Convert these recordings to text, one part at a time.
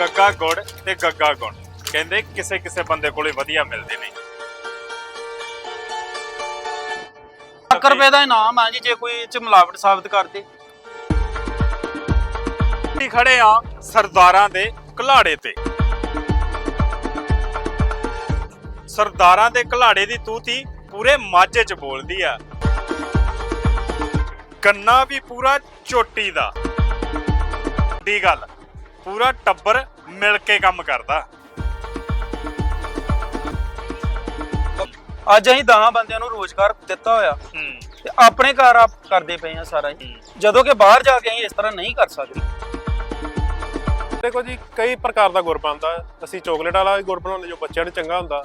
ਗੱਗਾ ਗੁੜ ਤੇ ਗੱਗਾ ਗੁਣ ਕਹਿੰਦੇ ਕਿਸੇ ਕਿਸੇ ਬੰਦੇ ਕੋਲੇ ਵਧੀਆ ਮਿਲਦੇ ਨੇ 1 ਰੁਪਏ ਦਾ ਇਨਾਮ ਆ ਜੀ ਜੇ ਕੋਈ ਇਹ ਚ ਮਿਲਾਵਟ ਸਾਬਤ ਕਰਦੇ। ਅਸੀਂ ਖੜੇ ਆ ਸਰਦਾਰਾਂ ਦੇ ਘਲਾੜੇ ਤੇ। ਸਰਦਾਰਾਂ ਦੇ ਘਲਾੜੇ ਦੀ ਤੂਤੀ ਪੂਰੇ ਮਾਝੇ 'ਚ ਬੋਲਦੀ ਆ। ਗੰਨਾ ਵੀ ਪੂਰਾ ਚੋਟੀ ਦਾ। ਦੀ ਗੱਲ। ਪੂਰਾ ਟੱਬਰ ਮਿਲ ਕੇ ਕੰਮ ਕਰਦਾ। ਅੱਜ ਅਸੀਂ 10 ਬੰਦਿਆਂ ਨੂੰ ਰੋਜ਼ਗਾਰ ਦਿੱਤਾ ਹੋਇਆ। ਹੂੰ। ਤੇ ਆਪਣੇ ਘਰ ਆਪ ਕਰਦੇ ਪਏ ਆ ਸਾਰਾ ਜੀ ਜਦੋਂ ਕਿ ਬਾਹਰ ਜਾ ਕੇ ਅਸੀਂ ਇਸ ਤਰ੍ਹਾਂ ਨਹੀਂ ਕਰ ਸਕਦੇ। ਦੇਖੋ ਜੀ ਕਈ ਪ੍ਰਕਾਰ ਦਾ ਗੁੜ ਬਣਦਾ। ਅਸੀਂ ਚਾਕਲੇਟ ਵਾਲਾ ਵੀ ਗੁੜ ਬਣਾਉਂਦੇ ਜੋ ਬੱਚਿਆਂ ਨੂੰ ਚੰਗਾ ਹੁੰਦਾ।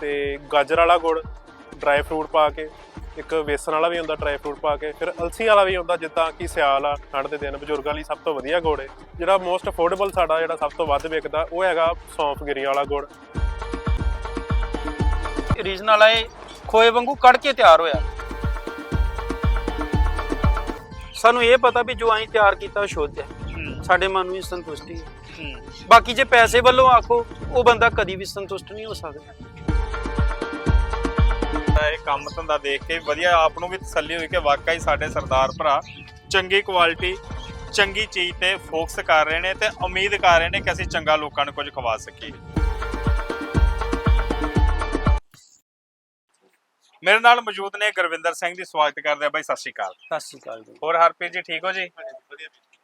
ਤੇ ਗਾਜਰ ਵਾਲਾ ਗੁੜ ਡਰਾਈ ਫਰੂਟ ਪਾ ਕੇ। ਇੱਕ ਵੇਸਣ ਵਾਲਾ ਵੀ ਹੁੰਦਾ ਡਰਾਈ ਫਰੂਟ ਪਾ ਕੇ ਫਿਰ ਅਲਸੀ ਵਾਲਾ ਵੀ ਹੁੰਦਾ ਜਿੱਦਾਂ ਕਿ ਸਿਆਲ ਆ ਠੰਡ ਦੇ ਦਿਨ ਬਜ਼ੁਰਗਾਂ ਲਈ ਸਭ ਤੋਂ ਵਧੀਆ ਗੁੜ ਹੈ ਜਿਹੜਾ ਮੋਸਟ ਅਫੋਰਡੇਬਲ ਸਾਡਾ ਜਿਹੜਾ ਸਭ ਤੋਂ ਵੱਧ ਵਿਕਦਾ ਉਹ ਹੈਗਾ ਸੌਂਫ ਗਿਰੀ ਵਾਲਾ ਗੁੜ। ਰੀਜਨਲ ਇਹ ਖੋਏ ਵਾਂਗੂ ਕੜ ਕੇ ਤਿਆਰ ਹੋਇਆ। ਸਾਨੂੰ ਇਹ ਪਤਾ ਵੀ ਜੋ ਅਸੀਂ ਤਿਆਰ ਕੀਤਾ ਉਹ ਸ਼ੁੱਧ ਹੈ। ਸਾਡੇ ਮਨ ਨੂੰ ਵੀ ਸੰਤੁਸ਼ਟੀ ਹੈ। ਬਾਕੀ ਜੇ ਪੈਸੇ ਵੱਲੋਂ ਆਖੋ ਉਹ ਬੰਦਾ ਕਦੀ ਵੀ ਸੰਤੁਸ਼ਟ ਨਹੀਂ ਹੋ ਸਕਦਾ। ਤਾਂ ਇਹ ਕੰਮ ਧੰਦਾ ਦੇਖ ਕੇ ਵਧੀਆ ਆਪ ਨੂੰ ਵੀ ਤਸੱਲੀ ਹੋਈ ਕਿ ਵਾਕਈ ਸਾਡੇ ਸਰਦਾਰ ਭਰਾ ਚੰਗੀ ਕੁਆਲਿਟੀ ਚੰਗੀ ਚੀਜ਼ ਤੇ ਫੋਕਸ ਕਰ ਰਹੇ ਨੇ ਤੇ ਉਮੀਦ ਕਰ ਰਹੇ ਨੇ ਕਿ ਅਸੀਂ ਚੰਗਾ ਲੋਕਾਂ ਨੂੰ ਕੁਝ ਖਵਾ ਸਕੀਏ। ਮੇਰੇ ਨਾਲ ਮੌਜੂਦ ਨੇ ਗੁਰਵਿੰਦਰ ਸਿੰਘ ਜੀ ਸਵਾਗਤ ਕਰਦੇ ਆ ਬਾਈ ਸਤਿ ਸ਼੍ਰੀ ਅਕਾਲ। ਸਤਿ ਸ਼੍ਰੀ ਅਕਾਲ ਜੀ। ਹੋਰ ਹਰਪ੍ਰੀਤ ਜੀ ਠੀਕ ਹੋ ਜੀ?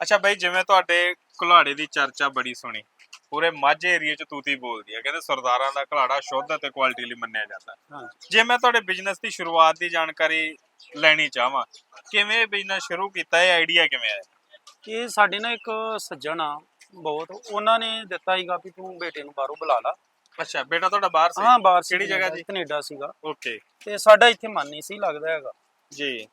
ਅੱਛਾ ਬਾਈ ਜਿਵੇਂ ਤੁਹਾਡੇ ਕੁਲਾੜੇ ਦੀ ਚਰਚਾ ਬੜੀ ਸੁਣੀ ਪੂਰੇ ਮਾਝੇ ਏਰੀਆ ਚ ਤੂਤੀ ਬੋਲਦੀ ਹੈ ਕਹਿੰਦੇ ਸਰਦਾਰਾਂ ਦਾ ਘਲਾੜਾ ਸ਼ੁੱਧ ਅਤੇ ਕੁਆਲਿਟੀ ਲਈ ਮੰਨਿਆ ਜਾਂਦਾ। ਜੇ ਮੈਂ ਤੁਹਾਡੇ ਬਿਜ਼ਨਸ ਦੀ ਸ਼ੁਰੂਆਤ ਦੀ ਜਾਣਕਾਰੀ ਲੈਣੀ ਚਾਹਾਂ ਕਿਵੇਂ ਬਿਜ਼ਨਸ ਸ਼ੁਰੂ ਕੀਤਾ ਇਹ ਆਈਡੀਆ ਕਿਵੇਂ ਆਇਆ? ਇਹ ਸਾਡੇ ਨਾਲ ਇੱਕ ਸੱਜਣ ਆ ਬਹੁਤ ਉਹਨਾਂ ਨੇ ਦਿੱਤਾ ਸੀਗਾ ਵੀ ਤੂੰ ਬੇਟੇ ਨੂੰ ਬਾਹਰੋਂ ਬੁਲਾ ਲਾ। ਅੱਛਾ ਬੇਟਾ ਤੁਹਾਡਾ ਬਾਹਰ ਸੀ? ਹਾਂ ਬਾਹਰ ਕਿਹੜੀ ਜਗ੍ਹਾ ਜੀ? ਕੈਨੇਡਾ ਸੀਗਾ। ਓਕੇ ਤੇ ਸਾਡਾ ਇੱਥੇ ਮਨ ਨਹੀਂ ਸੀ ਲੱਗਦਾ ਹੈਗਾ। ਜੀ।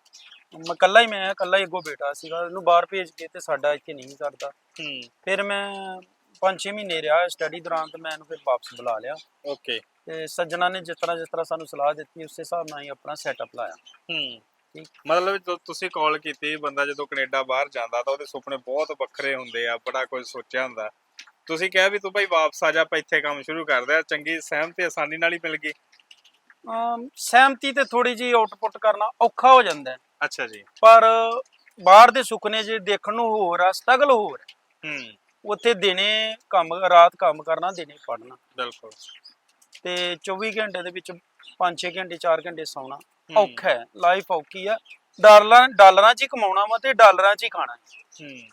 ਮੈਂ ਇਕੱਲਾ ਹੀ ਮੈਂ ਇਕੱਲਾ ਹੀ ਅੱਗੋਂ ਬੇਟਾ ਸੀਗਾ ਇਹਨੂੰ ਬਾਹਰ ਭੇਜ ਕੇ ਤੇ ਸਾਡਾ ਇੱਥੇ ਨਹੀਂ ਕਰਦਾ ਹੂੰ। ਫਿਰ ਮੈਂ 5-6 ਮਹੀਨੇ ਰਿਹਾ ਸਟੱਡੀ ਦੌਰਾਨ ਤੇ ਮੈਂ ਇਹਨੂੰ ਫਿਰ ਵਾਪਸ ਬੁਲਾ ਲਿਆ। ਓਕੇ ਤੇ ਸੱਜਣਾ ਨੇ ਜਿਸ ਤਰ੍ਹਾਂ ਜਿਸ ਤਰ੍ਹਾਂ ਸਾਨੂੰ ਸਲਾਹ ਦਿੱਤੀ ਉਸੇ ਹਿਸਾਬ ਨਾਲ ਹੀ ਆਪਣਾ ਸੈਟਅਪ ਲਾਇਆ। ਹੂੰ। ਠੀਕ। ਮਤਲਬ ਜਦੋਂ ਤੁਸੀਂ ਕਾਲ ਕੀਤੀ ਬੰਦਾ ਜਦੋਂ ਕੈਨੇਡਾ ਬਾਹਰ ਜਾਂਦਾ ਤਾਂ ਉਹਦੇ ਸੁਪਨੇ ਬਹੁਤ ਵੱਖਰੇ ਹੁੰਦੇ ਆ ਬੜਾ ਕੁਝ ਸੋਚਿਆ ਹੁੰਦਾ। ਤੁਸੀਂ ਕਿਹਾ ਵੀ ਤੂੰ ਭਾਈ ਵਾਪਸ ਆ ਜਾ ਆਪਾਂ ਇੱਥੇ ਕੰਮ ਸ਼ੁਰੂ ਕਰਦੇ ਆ ਚੰਗੀ ਸਹਿਮਤੀ ਆਸਾਨੀ ਨਾਲ ਹੀ ਮਿਲ ਗਈ। ਸਹਿਮਤੀ ਤੇ ਥੋੜੀ ਜੀ ਆਊਟਪੁੱਟ ਕਰਨਾ ਔਖਾ ਹੋ ਜਾਂਦਾ ਹੈ। ਅੱਛਾ ਜੀ। ਪਰ ਬਾਹਰ ਦੇ ਸੁਪਨੇ ਜੇ ਦੇਖਣ ਨੂੰ ਹੋਰ ਆ ਸਟਰਗਲ ਹੋਰ ਹੈ। ਉੱਥੇ ਦਿਨੇ ਕੰਮ ਰਾਤ ਕੰਮ ਕਰਨਾ ਦਿਨੇ ਪੜਨਾ ਬਿਲਕੁਲ। ਤੇ 24 ਘੰਟੇ ਦੇ ਵਿੱਚ 5-6 ਘੰਟੇ 4 ਘੰਟੇ ਸੌਣਾ। ਔਖਾ ਹੈ। ਲਾਈਫ ਔਖੀ ਆ। ਡਾਲਰਾਂ ਡਾਲਰਾਂ 'ਚ ਹੀ ਕਮਾਉਣਾ ਵਾ ਤੇ ਡਾਲਰਾਂ 'ਚ ਹੀ ਖਾਣਾ। ਹੈ।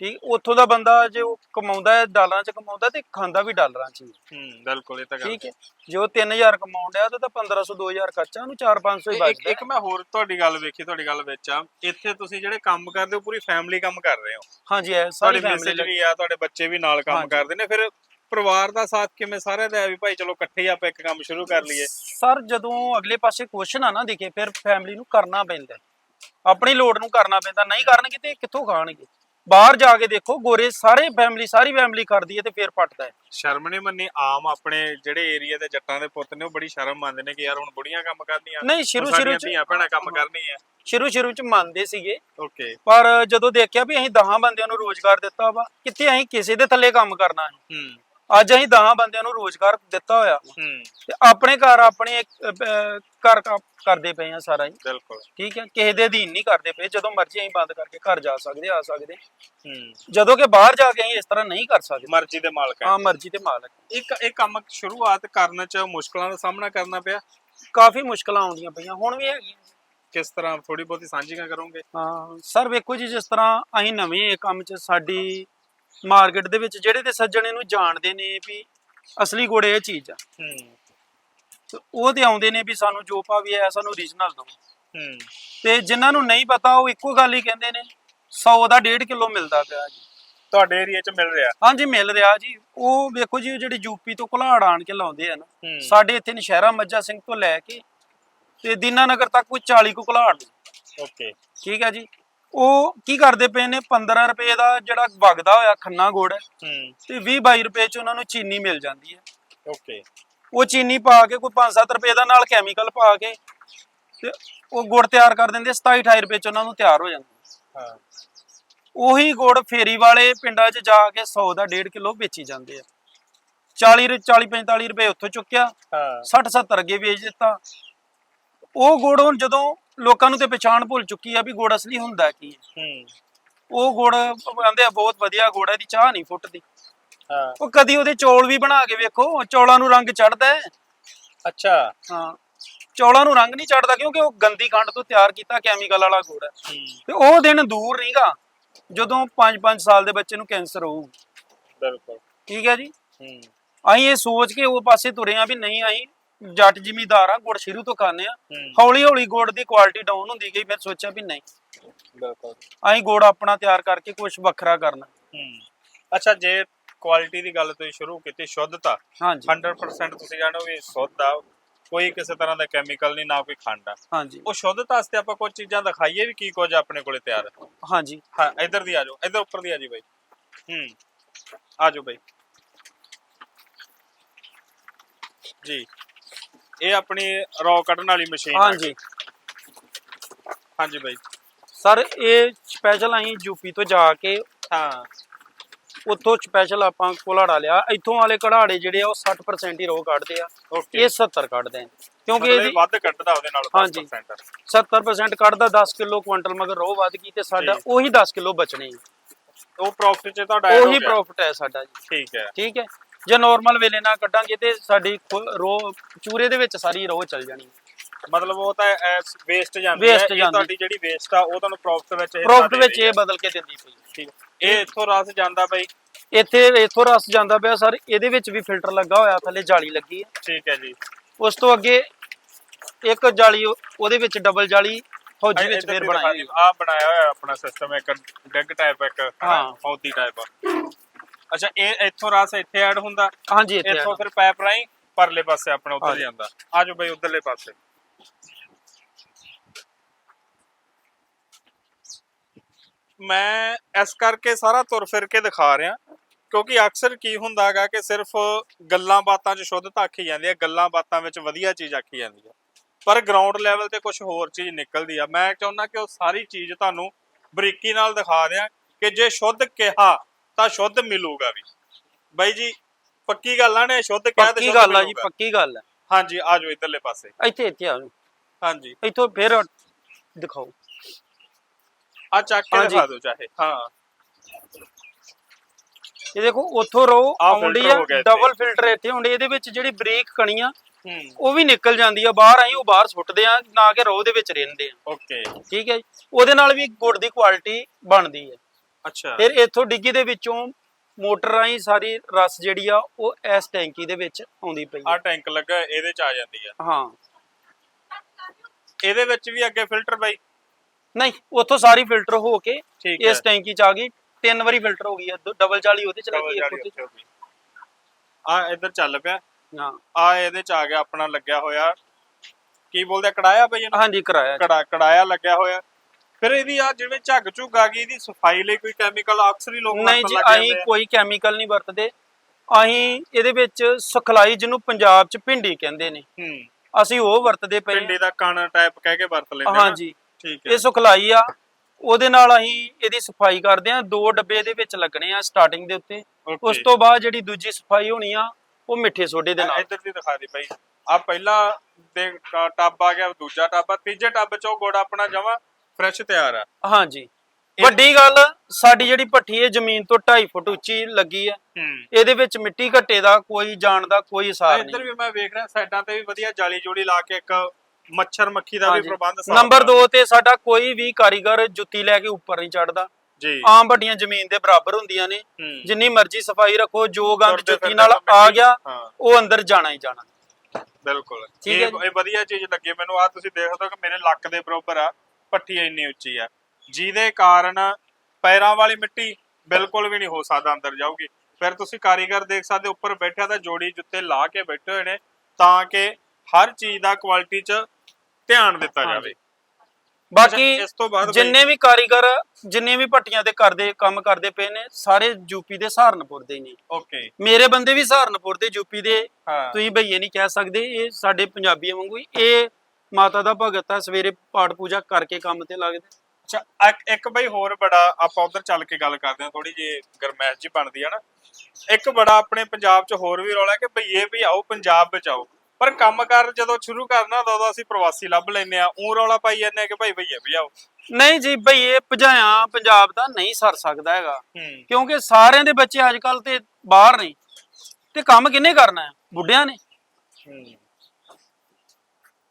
ਠੀਕ ਉੱਥੋਂ ਦਾ ਬੰਦਾ ਜੇ ਉਹ ਕਮਾਉਂਦਾ ਹੈ ਡਾਲਰਾਂ 'ਚ ਕਮਾਉਂਦਾ ਤੇ ਖਾਂਦਾ ਵੀ ਡਾਲਰਾਂ 'ਚ ਹੀ ਹੈ। ਹੂੰ ਬਿਲਕੁਲ ਇਹ ਤਾਂ ਗੱਲ ਠੀਕ ਹੈ। ਜੇ ਉਹ 3000 ਕਮਾਉਣ ਡਿਆ ਤੇ ਤਾਂ 1500 2000 ਖਰਚਾ ਉਹਨੂੰ 4-500 ਹੀ ਇੱਕ ਬਚਦਾ ਇੱਕ ਮੈਂ ਹੋਰ ਤੁਹਾਡੀ ਗੱਲ ਵੇਖੀ ਤੁਹਾਡੀ ਗੱਲ ਵਿੱਚ ਆ। ਇੱਥੇ ਤੁਸੀਂ ਜਿਹੜੇ ਕੰਮ ਕਰਦੇ ਹੋ ਪੂਰੀ ਫੈਮਿਲੀ ਕੰਮ ਕਰ ਰਹੇ ਹੋ। ਹਾਂਜੀ ਇਹ ਸਾਰੀ ਤੁਹਾਡੀ ਮੈਸੇਜ ਫੈਮਿਲੀ ਵੀ ਆ ਤੁਹਾਡੇ ਬੱਚੇ ਵੀ ਨਾਲ ਕੰਮ ਹਾਂਜੀ। ਕਰਦੇ ਨੇ। ਫਿਰ ਪਰਿਵਾਰ ਦਾ ਸਾਥ ਕਿਵੇਂ ਸਾਰਿਆਂ ਦਾ ਹੈ ਵੀ ਭਾਈ ਚਲੋ ਇਕੱਠੇ ਹੀ ਆਪਾਂ ਇੱਕ ਕੰਮ ਸ਼ੁਰੂ ਕਰ ਲਈਏ? ਸਰ ਜਦੋਂ ਅਗਲੇ ਪਾਸੇ ਕੁਐਸਚਨ ਆ ਨਾ ਦਿਖੇ ਫਿਰ ਫੈਮਿਲੀ ਨੂੰ ਕਰਨਾ ਪੈਂਦਾ ਹੈ। ਆਪਣੀ ਲੋੜ ਨੂੰ ਕਰਨਾ ਪੈਂਦਾ ਨਹੀਂ ਕਰਨਗੇ ਤੇ ਕਿੱਥੋਂ ਖਾਣਗੇ? ਬਾਹਰ ਜਾ ਕੇ ਦੇਖੋ ਗੋਰੇ ਸਾਰੇ ਫੈਮਿਲੀ ਸਾਰੀ ਫੈਮਿਲੀ ਕਰਦੀ ਹੈ ਤੇ ਫਿਰ ਪਟਦਾ ਹੈ। ਸ਼ਰਮ ਨਹੀਂ ਮੰਨੀ ਆਮ ਆਪਣੇ ਜਿਹੜੇ ਏਰੀਆ ਦੇ ਜੱਟਾਂ ਦੇ ਪੁੱਤ ਨੇ ਉਹ ਬੜੀ ਸ਼ਰਮ ਮੰਨਦੇ ਨੇ ਕਿ ਯਾਰ ਹੁਣ ਬੁੜੀਆਂ ਕੰਮ ਕਰਨੀਆਂ ਨਹੀਂ ਸ਼ੁਰੂ ਸ਼ੁਰੂ ਚ ਧੀਆਂ ਭੈਣਾਂ ਕੰਮ ਕਰਨੀਆਂ। ਸ਼ੁਰੂ ਸ਼ੁਰੂ ਚ ਮੰਨਦੇ ਸੀਗੇ। ਓਕੇ ਪਰ ਜਦੋਂ ਦੇਖਿਆ ਵੀ ਅਸੀਂ 10 ਬੰਦਿਆਂ ਨੂੰ ਰੋਜ਼ਗਾਰ ਦਿੱਤਾ ਵਾ ਕਿੱਥੇ ਅਸੀਂ ਕਿਸੇ ਦੇ ਥੱਲੇ ਕੰਮ ਕਰਨਾ ਹੈ। ਹੂੰ। ਅੱਜ ਅਸੀਂ 10 ਬੰਦਿਆਂ ਨੂੰ ਰੋਜ਼ਗਾਰ ਦਿੱਤਾ ਹੋਇਆ। ਹੂੰ। ਤੇ ਆਪਣੇ ਘਰ ਆਪਣੇ ਅਹ, ਘਰ ਕੰਮ ਕਰਦੇ ਪਏ ਆ ਸਾਰਾ ਹੀ ਬਿਲਕੁਲ। ਠੀਕ ਹੈ ਕਿਸੇ ਦੇ ਅਧੀਨ ਨਹੀਂ ਕਰਦੇ ਪਏ। ਜਦੋਂ ਮਰਜ਼ੀ ਅਸੀਂ ਬੰਦ ਕਰਕੇ ਘਰ ਜਾ ਸਕਦੇ ਆ ਸਕਦੇ। ਹੂੰ। ਜਦੋਂ ਕਿ ਬਾਹਰ ਜਾ ਕੇ ਅਸੀਂ ਇਸ ਤਰ੍ਹਾਂ ਨਹੀਂ ਕਰ ਸਕਦੇ। ਮਰਜ਼ੀ ਦੇ ਮਾਲਕ ਹੈ ਹਾਂ ਮਰਜ਼ੀ ਤੇ ਮਾਲਕ। ਇੱਕ ਇਹ ਕੰਮ ਸ਼ੁਰੂਆਤ ਕਰਨ ਚ ਮੁਸ਼ਕਲਾਂ ਦਾ ਸਾਹਮਣਾ ਕਰਨਾ ਪਿਆ। ਕਾਫੀ ਮੁਸ਼ਕਲਾਂ ਆਉਂਦੀਆਂ ਪਈਆਂ। ਹੁਣ ਵੀ ਹੈਗੀਆਂ ਕਿਸ ਤਰ੍ਹਾਂ ਥੋੜੀ ਬਹੁਤੀ ਸਾਂਝੀਆਂ ਕਰੋਗੇ? ਹਾਂ ਸਰ ਵੇਖੋ ਜੀ ਜਿਸ ਤਰ੍ਹਾਂ ਅਸੀਂ ਨਵੇਂ ਇਹ ਕੰਮ 'ਚ ਸਾਡੀ ਮਾਰਕੀਟ ਦੇ ਵਿੱਚ ਜਿਹੜੇ ਤੇ ਸੱਜਣ ਇਹਨੂੰ ਜਾਣਦੇ ਨੇ ਵੀ ਅਸਲੀ ਗੁੜ ਇਹ ਚੀਜ਼ ਆ। ਹੂੰ। ਤੇ ਉਹ ਤੇ ਆਉਂਦੇ ਨੇ ਵੀ ਸਾਨੂੰ ਜੋ ਪਾ ਵੀ ਹੈ ਸਾਨੂੰ ਓਰੀਜਨਲ ਦਿਓ। ਹੂੰ। ਤੇ ਜਿਨ੍ਹਾਂ ਨੂੰ ਨਹੀਂ ਪਤਾ ਉਹ ਇੱਕੋ ਗੱਲ ਹੀ ਕਹਿੰਦੇ ਨੇ 100 ਦਾ 1.5 ਕਿਲੋ ਮਿਲਦਾ ਪਿਆ ਜੀ। ਤੁਹਾਡੇ ਏਰੀਆ ਚ ਮਿਲ ਰਿਹਾ? ਹਾਂਜੀ ਮਿਲ ਰਿਹਾ ਜੀ। ਉਹ ਵੇਖੋ ਜੀ ਉਹ ਜਿਹੜੇ ਯੂਪੀ ਤੋਂ ਘੁਲਾੜ ਆਣ ਕੇ ਲਾਉਂਦੇ ਆ ਨਾ ਸਾਡੇ ਇੱਥੇ ਨਸ਼ਹਿਰਾ ਮੱਜਾ ਸਿੰਘ ਤੋਂ ਲੈ ਕੇ ਤੇ ਦੀਨਾਨਗਰ ਤੱਕ ਕੋਈ 40 ਕੁ ਘੁਲਾੜ ਨੇ। ਓਕੇ। ਠੀਕ ਹੈ ਜੀ। ਉਹ ਕੀ ਕਰਦੇ ਪਏ ਨੇ? 15 ਰੁਪਏ ਦਾ ਜਿਹੜਾ ਵਗਦਾ ਹੋਇਆ ਖੰਨਾ ਗੁੜ ਹੈ। ਤੇ 20 22 ਰੁਪਏ ਚ ਉਹਨਾਂ ਨੂੰ ਚੀਨੀ ਮਿਲ ਜਾਂਦੀ ਹੈ। ਓਕੇ। ਉਹ ਚੀਨੀ ਪਾ ਕੇ ਕੋਈ 5-7 ਰੁਪਏ ਦਾ ਨਾਲ ਕੈਮੀਕਲ ਪਾ ਕੇ ਤੇ ਉਹ ਗੁੜ ਤਿਆਰ ਕਰ ਦਿੰਦੇ 27 28 ਰੁਪਏ ਚ ਉਹਨਾਂ ਨੂੰ ਤਿਆਰ ਹੋ ਜਾਂਦਾ ਹਾਂ। ਉਹੀ ਗੁੜ ਫੇਰੀ ਵਾਲੇ ਪਿੰਡਾਂ 'ਚ ਜਾ ਕੇ 100 ਦਾ 1.5 ਕਿਲੋ ਵੇਚੀ ਜਾਂਦੇ ਆ। 40 ਰ- 40 45 ਰੁਪਏ ਉੱਥੋਂ ਚੁੱਕਿਆ ਹਾਂ। 60 70 ਅੱਗੇ ਵੇਚ ਦਿੱਤਾ। ਉਹ ਗੁੜ ਹੁਣ ਜਦੋਂ ਲੋਕਾਂ ਨੂੰ ਤੇ ਪਛਾਣ ਭੁੱਲ ਚੁੱਕੀ ਆ ਵੀ ਗੁੜ ਅਸਲੀ ਹੁੰਦਾ ਕੀ ਹੈ। ਹੂੰ। ਉਹ ਗੁੜ ਕਹਿੰਦੇ ਆ ਬਹੁਤ ਵਧੀਆ ਗੁੜ ਹੈ ਦੀ ਚਾਹ ਨਹੀਂ ਫੁੱਟਦੀ। ਹਾਂ। ਉਹ ਕਦੀ ਉਹਦੇ ਚੌਲ ਵੀ ਬਣਾ ਕੇ ਵੇਖੋ ਚੌਲਾਂ ਨੂੰ ਰੰਗ ਚੜਦਾ ਹੈ। ਅੱਛਾ। ਹਾਂ। ਚੌਲਾਂ ਨੂੰ ਰੰਗ ਨਹੀਂ ਚੜਦਾ ਕਿਉਂਕਿ ਉਹ ਗੰਦੀ ਖੰਡ ਤੋਂ ਤਿਆਰ ਕੀਤਾ ਕੈਮੀਕਲ ਵਾਲਾ ਗੁੜ ਹੈ। ਹੂੰ। ਤੇ ਉਹ ਦਿਨ ਦੂਰ ਨਹੀਂਗਾ ਜਦੋਂ 5-5 ਸਾਲ ਦੇ ਬੱਚੇ ਨੂੰ ਕੈਂਸਰ ਹੋਊ। ਬਿਲਕੁਲ। ਠੀਕ ਹੈ ਜੀ? ਹੂੰ। ਅਸੀਂ ਇਹ ਸੋਚ ਕੇ ਉਹ ਪਾਸੇ ਤੁਰੇ ਆ ਵੀ ਨਹੀਂ ਅਸੀਂ ਜੱਟ ਜ਼ਿਮੀਦਾਰ ਆ ਗੁੜ ਸ਼ੁਰੂ ਤੋਂ ਖਾਂਦੇ ਆ। ਹੂੰ। ਹੌਲੀ ਹੌਲੀ ਗੁੜ ਦੀ ਕੁਆਲਿਟੀ ਡਾਊਨ ਹੁੰਦੀ ਗਈ ਫਿਰ ਸੋਚਿਆ ਵੀ ਨਹੀਂ। ਬਿਲਕੁਲ। ਅਸੀਂ ਗੁੜ ਆਪਣਾ ਤਿਆਰ ਕਰਕੇ ਕੁਝ ਵੱਖਰਾ ਕਰਨਾ। ਹੂੰ। ਅੱਛਾ ਜੇ ਕੁਆਲਿਟੀ ਦੀ ਗੱਲ ਤੁਸੀਂ ਸ਼ੁਰੂ ਕੀਤੀ ਸ਼ੁੱਧਤਾ ਹਾਂਜੀ। 100% ਤੁਸੀਂ ਜਾਣੋ ਵੀ ਸ਼ੁੱਧ ਆ। ਕੋਈ ਕਿਸੇ ਤਰ੍ਹਾਂ ਦਾ ਕੈਮੀਕਲ ਨਹੀਂ ਨਾ ਕੋਈ ਖੰਡ ਆ। ਹਾਂਜੀ। ਉਹ ਸ਼ੁੱਧਤਾ ਵਾਸਤੇ ਆਪਾਂ ਕੁਝ ਚੀਜ਼ਾਂ ਦਿਖਾਈਏ ਵੀ ਕੀ ਕੁਝ ਆਪਣੇ ਕੋਲੇ ਤਿਆਰ ਹੈ ਹਾਂਜੀ। ਹਾਂ ਇੱਧਰ ਦੀ ਆ ਜਾਓ ਇੱਧਰ ਉੱਪਰ ਦੀ ਆ ਜੀ ਬਾਈ। ਹੂੰ। ਆ ਜਾਓ ਬਾਈ। ਜੀ। ਇਹ ਆਪਣੀ ਰੌ ਕੱਢਣ ਵਾਲੀ ਮਸ਼ੀਨ ਆ ਹਾਂਜੀ। ਹਾਂਜੀ ਬਾਈ। ਸਰ ਇਹ ਸਪੈਸ਼ਲ ਅਸੀਂ ਯੂਪੀ ਤੋਂ ਜਾ ਕੇ ਹਾਂ। ਉੱਥੋਂ ਸਪੈਸ਼ਲ ਆਪਾਂ ਕੁਲਾੜਾ ਲਿਆ। ਇੱਥੋਂ ਵਾਲੇ ਕਢਾੜੇ ਜਿਹੜੇ ਆ ਉਹ 60% ਹੀ ਰੋਹ ਕੱਢਦੇ ਆ। ਇਹ 70 ਕੱਢਦੇ ਆ। ਕਿਉਂਕਿ ਇਹ ਵੱਧ ਕੱਢਦਾ ਉਹਦੇ ਨਾਲ ਹਾਂਜੀ। 10% 70% ਕੱਢਦਾ 10 ਕਿਲੋ ਕੁਇੰਟਲ ਮਗਰ ਰੋਹ ਵੱਧ ਗਈ ਤੇ ਸਾਡਾ। ਉਹੀ 10 ਕਿਲੋ ਬਚਣੇ ਆ। ਉਹ ਪ੍ਰੋਫਿਟ ਚ ਤੁਹਾਡਾ ਹੋ ਉਹੀ। ਪ੍ਰੋਫਿਟ ਹੈ ਸਾਡਾ ਜੀ। ਠੀਕ ਹੈ। ਠੀਕ ਹੈ। ਜੇ ਨਾਰਮਲ ਵੇਲੇ ਨਾਲ ਕੱਢਾਂਗੇ ਤੇ ਸਾਡੀ ਰੋਹ ਚੂਰੇ ਦੇ ਵਿੱਚ ਸਾਰੀ ਰੋਹ ਚੱਲ ਜਾਣੀ ਮਤਲਬ ਉਹ ਤਾਂ ਵੇਸਟ ਜਾਂਦੀ ਹੈ ਇਹ। ਤੁਹਾਡੀ ਜਿਹੜੀ ਵੇਸਟ ਆ ਉਹ ਤੁਹਾਨੂੰ ਪ੍ਰੋਫਿਟ ਵਿੱਚ ਪ੍ਰੋਫਿਟ ਵਿੱਚ। ਇਹ ਬਦਲ ਕੇ ਦਿੰਦੀ ਪਈ ਠੀਕ। ਇਹ ਇੱਥੋਂ ਰਸ ਜਾਂਦਾ ਬਾਈ ਇੱਥੇ ਇੱਥੋਂ ਰਸ ਜਾਂਦਾ ਪਿਆ ਸਰ ਇਹਦੇ ਵਿੱਚ ਵੀ ਫਿਲਟਰ ਲੱਗਾ ਹੋਇਆ ਥੱਲੇ ਜਾਲੀ ਲੱਗੀ ਹੈ ਠੀਕ ਹੈ ਜੀ ਉਸ ਤੋਂ ਅੱਗੇ ਇੱਕ ਜਾਲੀ ਉਹ- ਉਹਦੇ ਵਿੱਚ ਡਬਲ ਜਾਲੀ ਫੌਜੀ ਵਿੱਚ ਫੇਰ ਬਣਾਈ। ਆਹ ਬਣਾਇਆ ਹੋਇਆ ਆਪਣਾ ਸਿਸਟਮ ਇੱਕ ਡਿੱਗ ਟਾਈਪ ਇੱਕ ਹਾਂ। ਫੌਦੀ ਟਾਈਪ ਅੱਛਾ ਇਹ ਇੱਥੋਂ ਰਸ ਇੱਥੇ ਐਡ ਹੁੰਦਾ। ਹਾਂਜੀ ਇੱਥੇ ਇੱਥੋਂ। ਫਿਰ ਪਾਈਪ ਰਾਹੀਂ ਪਰਲੇ ਪਾਸੇ ਆਪਣਾ ਉੱਧਰ। ਜਾਂਦਾ ਆ ਜਾਓ ਬਾਈ ਉਧਰਲੇ ਪਾਸੇ। ਮੈਂ ਇਸ ਕਰਕੇ ਸਾਰਾ ਤੁਰ ਫਿਰ ਕੇ ਦਿਖਾ ਰਿਹਾ ਕਿਉਂਕਿ ਅਕਸਰ ਕੀ ਹੁੰਦਾ ਹੈਗਾ ਕਿ ਸਿਰਫ ਗੱਲਾਂ ਬਾਤਾਂ 'ਚ ਸ਼ੁੱਧਤਾ ਆਖੀ ਜਾਂਦੀ ਹੈ ਗੱਲਾਂ ਬਾਤਾਂ ਵਿੱਚ ਵਧੀਆ ਚੀਜ਼ ਆਖੀ ਜਾਂਦੀ ਹੈ। ਪਰ ਗਰਾਊਂਡ ਲੈਵਲ ਤੇ ਕੁਝ ਹੋਰ ਚੀਜ਼ ਨਿਕਲਦੀ ਆ। ਮੈਂ ਚਾਹੁੰਦਾ ਕਿ ਉਹ ਸਾਰੀ ਚੀਜ਼ ਤੁਹਾਨੂੰ ਬਰੀਕੀ ਨਾਲ ਦਿਖਾ ਦਿਆਂ ਕਿ ਜੇ ਸ਼ੁੱਧ ਕਿਹਾ ਤਾਂ ਸ਼ੁੱਧ ਮਿਲੂਗਾ ਵੀ। ਬਾਈ ਜੀ ਪੱਕੀ ਗੱਲ ਆ ਨੇ ਸ਼ੁੱਧ ਕਹਿ ਤੇ ਪੱਕੀ ਗੱਲ ਆ ਜੀ। ਪੱਕੀ ਗੱਲ ਹੈ ਹਾਂਜੀ ਆ ਜਾਓ ਇਧਰਲੇ ਪਾਸੇ। ਇੱਥੇ ਇੱਥੇ ਆ ਜਾਓ। ਹਾਂਜੀ। ਇੱਥੋਂ ਫੇਰ ਦਿਖਾਓ। ਆ ਚੱਕ ਕੇ ਹਾਂਜੀ। ਦਿਖਾ ਦਿਓ ਚਾਹੇ ਹਾਂ। ਇਹ ਦੇਖੋ ਉੱਥੋਂ ਰੋ ਆਹ ਆਉਂਦੀ ਆ ਹੋ ਗਿਆ ਇੱਥੇ। ਡਬਲ ਫਿਲਟਰ ਇੱਥੇ ਹੁੰਦੇ ਇਹਦੇ ਵਿੱਚ ਜਿਹੜੀ ਬਰੀਕ ਕਣੀਆਂ ਹੂੰ। ਉਹ ਵੀ ਨਿਕਲ ਜਾਂਦੀ ਆ ਬਾਹਰ ਆਈ ਉਹ ਬਾਹਰ ਸੁੱਟਦੇ ਆ ਨਾ ਕਿ ਰੋ ਦੇ ਵਿੱਚ ਰਹਿੰਦੇ ਆ। ਓਕੇ। ਠੀਕ ਹੈ ਜੀ। ਉਹਦੇ ਨਾਲ ਵੀ ਗੁੜ ਦੀ ਕੁਆਲਿਟੀ ਬਣਦੀ ਹੈ ਅੱਛਾ। ਫਿਰ ਇੱਥੋਂ ਡਿੱਗੀ ਦੇ ਵਿੱਚੋਂ ਮੋਟਰ ਰਾਹੀਂ ਸਾਰੀ ਰਸ ਜਿਹੜੀ ਆ ਉਹ ਇਸ ਟੈਂਕੀ ਦੇ ਵਿੱਚ ਆਉਂਦੀ ਪਈ ਆ। ਟੈਂਕ ਲੱਗਾ ਇਹਦੇ ਚ ਆ ਜਾਂਦੀ ਆ। ਹਾਂ। ਇਹਦੇ ਵਿੱਚ ਵੀ ਅੱਗੇ ਫਿਲਟਰ ਬਾਈ? ਨਹੀਂ ਉੱਥੋਂ ਸਾਰੀ ਫਿਲਟਰ ਹੋ ਕੇ ਇਸ ਟੈਂਕੀ ਚ ਆ ਗਈ। ਤਿੰਨ ਵਾਰੀ ਫਿਲਟਰ ਹੋ ਗਈ ਆ ਡਬਲ ਚਾਲੀ ਉਹਦੇ ਚ ਲੱਗੀ ਇੱਕ ਉੱਤੇ ਆ ਇੱਧਰ ਚੱਲ ਪਿਆ। ਹਾਂ। ਆ ਇਹਦੇ ਚ ਆ ਗਿਆ ਆਪਣਾ ਲੱਗਿਆ ਹੋਇਆ। ਕੀ ਬੋਲਦੇ ਕੜਾਇਆ ਬਈ ਇਹਨੂੰ? ਹਾਂਜੀ ਕਰਾਇਆ ਜੀ। ਕੜਾ ਕੜਾਇਆ ਲੱਗਿਆ ਹੋਇਆ। ਫਿਰ ਇਹਦੀ ਆ ਜਿਵੇਂ ਝੱਗ ਝੁੱਗ ਆ ਗਈ ਇਹਦੀ ਸਫ਼ਾਈ ਲਈ ਕੋਈ ਕੈਮੀਕਲ ਅਕਸਰ ਹੀ ਲੋਕ ਨਹੀਂ ਜੀ ਅਸੀਂ। ਕੋਈ ਕੈਮੀਕਲ ਨਹੀਂ ਵਰਤਦੇ। ਅਸੀਂ ਇਹਦੇ ਵਿੱਚ ਸੁਖਲਾਈ ਜਿਹਨੂੰ ਪੰਜਾਬ ਚ ਭਿੰਡੀ ਕਹਿੰਦੇ ਨੇ। ਹੂੰ। ਅਸੀਂ ਉਹ ਵਰਤਦੇ ਪਏ ਪਿੰਡੇ ਦਾ ਕਣ ਟਾਈਪ ਕਹਿ ਕੇ ਵਰਤ ਲੈਂਦੇ ਹਾਂ। ਹਾਂਜੀ। ਠੀਕ ਹੈ। ਇਹ ਸੁਖਲਾਈ ਆ। ਉਹਦੇ ਨਾਲ ਅਸੀਂ ਇਹਦੀ ਸਫ਼ਾਈ ਕਰਦੇ ਆ ਦੋ ਡੱਬੇ ਇਹਦੇ ਵਿੱਚ ਲੱਗਣੇ ਆ ਸਟਾਰਟਿੰਗ ਦੇ ਉੱਤੇ. ਉਸ ਤੋਂ ਬਾਅਦ ਜਿਹੜੀ ਦੂਜੀ ਸਫ਼ਾਈ ਹੋਣੀ ਆ ਉਹ ਮਿੱਠੇ ਸੋਡੇ ਦੇ ਨਾਲ। ਇੱਧਰ ਦੀ ਦਿਖਾ ਦੇ ਭਾਈ ਆ ਪਹਿਲਾ ਦੇ ਟੱਬ ਆ ਗਿਆ ਦੂਜਾ ਟੱਬ ਆ ਤੀਜੇ ਟੱਬ ਚੋਂ ਗੁੜ ਆਪਣਾ ਜਮਾ ਫਰੈਸ਼ ਤਿਆਰ ਆ। ਹਾਂਜੀ। ਵੱਡੀ ਗੱਲ ਸਾਡੀ ਜਿਹੜੀ ਭੱਠੀ ਹੈ ਜ਼ਮੀਨ ਤੋਂ 2.5 ਫੁੱਟ ਉੱਚੀ ਲੱਗੀ ਹੈ। ਇਹਦੇ ਵਿੱਚ ਮਿੱਟੀ ਘੱਟੇ ਦਾ ਕੋਈ ਜਾਣ ਦਾ ਕੋਈ ਇੱਧਰ ਨਹੀਂ। ਵੀ ਮੈਂ ਵੇਖ ਰਿਹਾ ਸਾਈਡਾਂ ਤੇ ਵੀ ਵਧੀਆ ਜਾਲੀ ਜੋੜੀ ਲਾ ਕੇ ਇੱਕ ਮੱਛਰ ਮੱਖੀ ਦਾ ਵੀ। ਪ੍ਰਬੰਧ ਸਾਫ਼ ਨੰਬਰ ਆ। 2 ਤੇ ਸਾਡਾ ਕੋਈ ਵੀ ਕਾਰੀਗਰ ਜੁੱਤੀ ਲੈ ਕੇ ਉੱਪਰ ਨਹੀਂ ਚੜਦਾ ਜੀ। ਆਮ ਵੱਡੀਆਂ ਜ਼ਮੀਨ ਦੇ ਬਰਾਬਰ ਹੁੰਦੀਆਂ ਨੇ। ਜਿੰਨੀ ਮਰਜ਼ੀ ਸਫ਼ਾਈ ਰੱਖੋ ਜੋ ਗੰਦ ਜੁੱਤੀ ਨਾਲ ਆ ਗਿਆ ਉਹ ਅੰਦਰ ਜਾਣਾ ਹੀ ਜਾਣਾ। ਬਿਲਕੁਲ। ਇਹ ਵਧੀਆ ਚੀਜ਼ ਲੱਗੀ। ਮੈਨੂੰ ਆ ਤੁਸੀਂ ਦੇਖ ਸਕਦੇ ਹੋ ਕਿ ਮੇਰੇ ਲੱਕ ਦੇ ਬਰਾਬਰ ਆ। ਪੱਠੀ ਇੰਨੀ ਉੱਚੀ ਆ। ਜਿਹਦੇ ਕਾਰਨ ਪੈਰਾਂ ਵਾਲੀ ਮਿੱਟੀ ਬਿਲਕੁਲ ਵੀ ਨਹੀਂ ਹੋ ਸਕਦਾ ਅੰਦਰ ਜਾਊਗੀ। ਫਿਰ ਤੁਸੀਂ ਕਾਰੀਗਰ ਦੇਖ ਸਕਦੇ ਉੱਪਰ ਬੈਠਿਆ ਤਾਂ ਜੋੜੀ ਜੁੱਤੇ ਲਾ ਕੇ ਬੈਠੇ ਹੋਏ ਨੇ ਤਾਂ ਕਿ ਹਰ ਚੀਜ਼ ਦਾ ਕੁਆਲਿਟੀ 'ਚ ਧਿਆਨ ਦਿੱਤਾ। ਜਾਵੇ। ਬਾਕੀ ਜਿੰਨੇ ਵੀ ਕਾਰੀਗਰ ਜਿੰਨੇ ਵੀ ਭੱਟੀਆਂ ਤੇ ਕਰਦੇ ਕੰਮ ਕਰਦੇ ਪਏ ਨੇ ਸਾਰੇ ਯੂਪੀ ਦੇ ਸਹਾਰਨਪੁਰ ਦੇ ਨੇ। ਓਕੇ। ਮੇਰੇ ਬੰਦੇ ਵੀ ਸਹਾਰਨਪੁਰ ਦੇ ਯੂਪੀ ਦੇ। ਤੁਸੀਂ ਭਈਏ ਨਹੀਂ ਕਹਿ ਸਕਦੇ ਇਹ ਸਾਡੇ ਪੰਜਾਬੀਆਂ ਵਾਂਗੂ ਇਹ ਮਾਤਾ ਦਾ ਭਗਤ ਆ ਸਵੇਰੇ ਪਾਠ ਪੂਜਾ ਕਰਕੇ ਕੰਮ ਤੇ ਲੱਗਦੇ। ਚ- ਇੱਕ- ਇੱਕ ਬਈ ਹੋਰ ਬੜਾ ਆਪਾਂ ਉਧਰ ਚੱਲ ਕੇ ਗੱਲ ਕਰਦੇ ਹਾਂ ਥੋੜੀ ਜਿਹੀ ਗਰਮੈਸ਼ ਜੀ ਬਣਦੀ ਆ ਨਾ। ਇੱਕ ਬੜਾ ਆਪਣੇ ਪੰਜਾਬ 'ਚ ਹੋਰ ਵੀ ਰੌਲਾ ਹੈ ਕਿ ਭਈਏ ਵੀ ਆਓ ਪੰਜਾਬ ਵਿੱਚ ਆਓ। ਪਰ ਕੰਮਕਾਰ ਜਦੋਂ ਸ਼ੁਰੂ ਕਰਨਾ ਤਾਂ ਉਦੋਂ ਅਸੀਂ ਪ੍ਰਵਾਸੀ ਲੱਭ ਲੈਂਦੇ ਆ ਉਹ ਰੌਲਾ ਪਾਈ ਜਾਂਦੇ ਆ ਕਿ ਭਾਈ ਭਈਏ ਵੀ ਆਓ। ਨਹੀਂ ਜੀ ਬਈ ਇਹ ਭਜਾਇਆ ਪੰਜਾਬ ਦਾ ਨਹੀਂ ਸਰ ਸਕਦਾ ਹੈਗਾ। ਹੂੰ। ਕਿਉਂਕਿ ਸਾਰਿਆਂ ਦੇ ਬੱਚੇ ਅੱਜ ਕੱਲ ਤੇ ਬਾਹਰ ਨੇ। ਤੇ ਕੰਮ ਕਿੰਨੇ ਕਰਨਾ ਹੈ? ਬੁੱਢਿਆਂ ਨੇ। ਹੂੰ।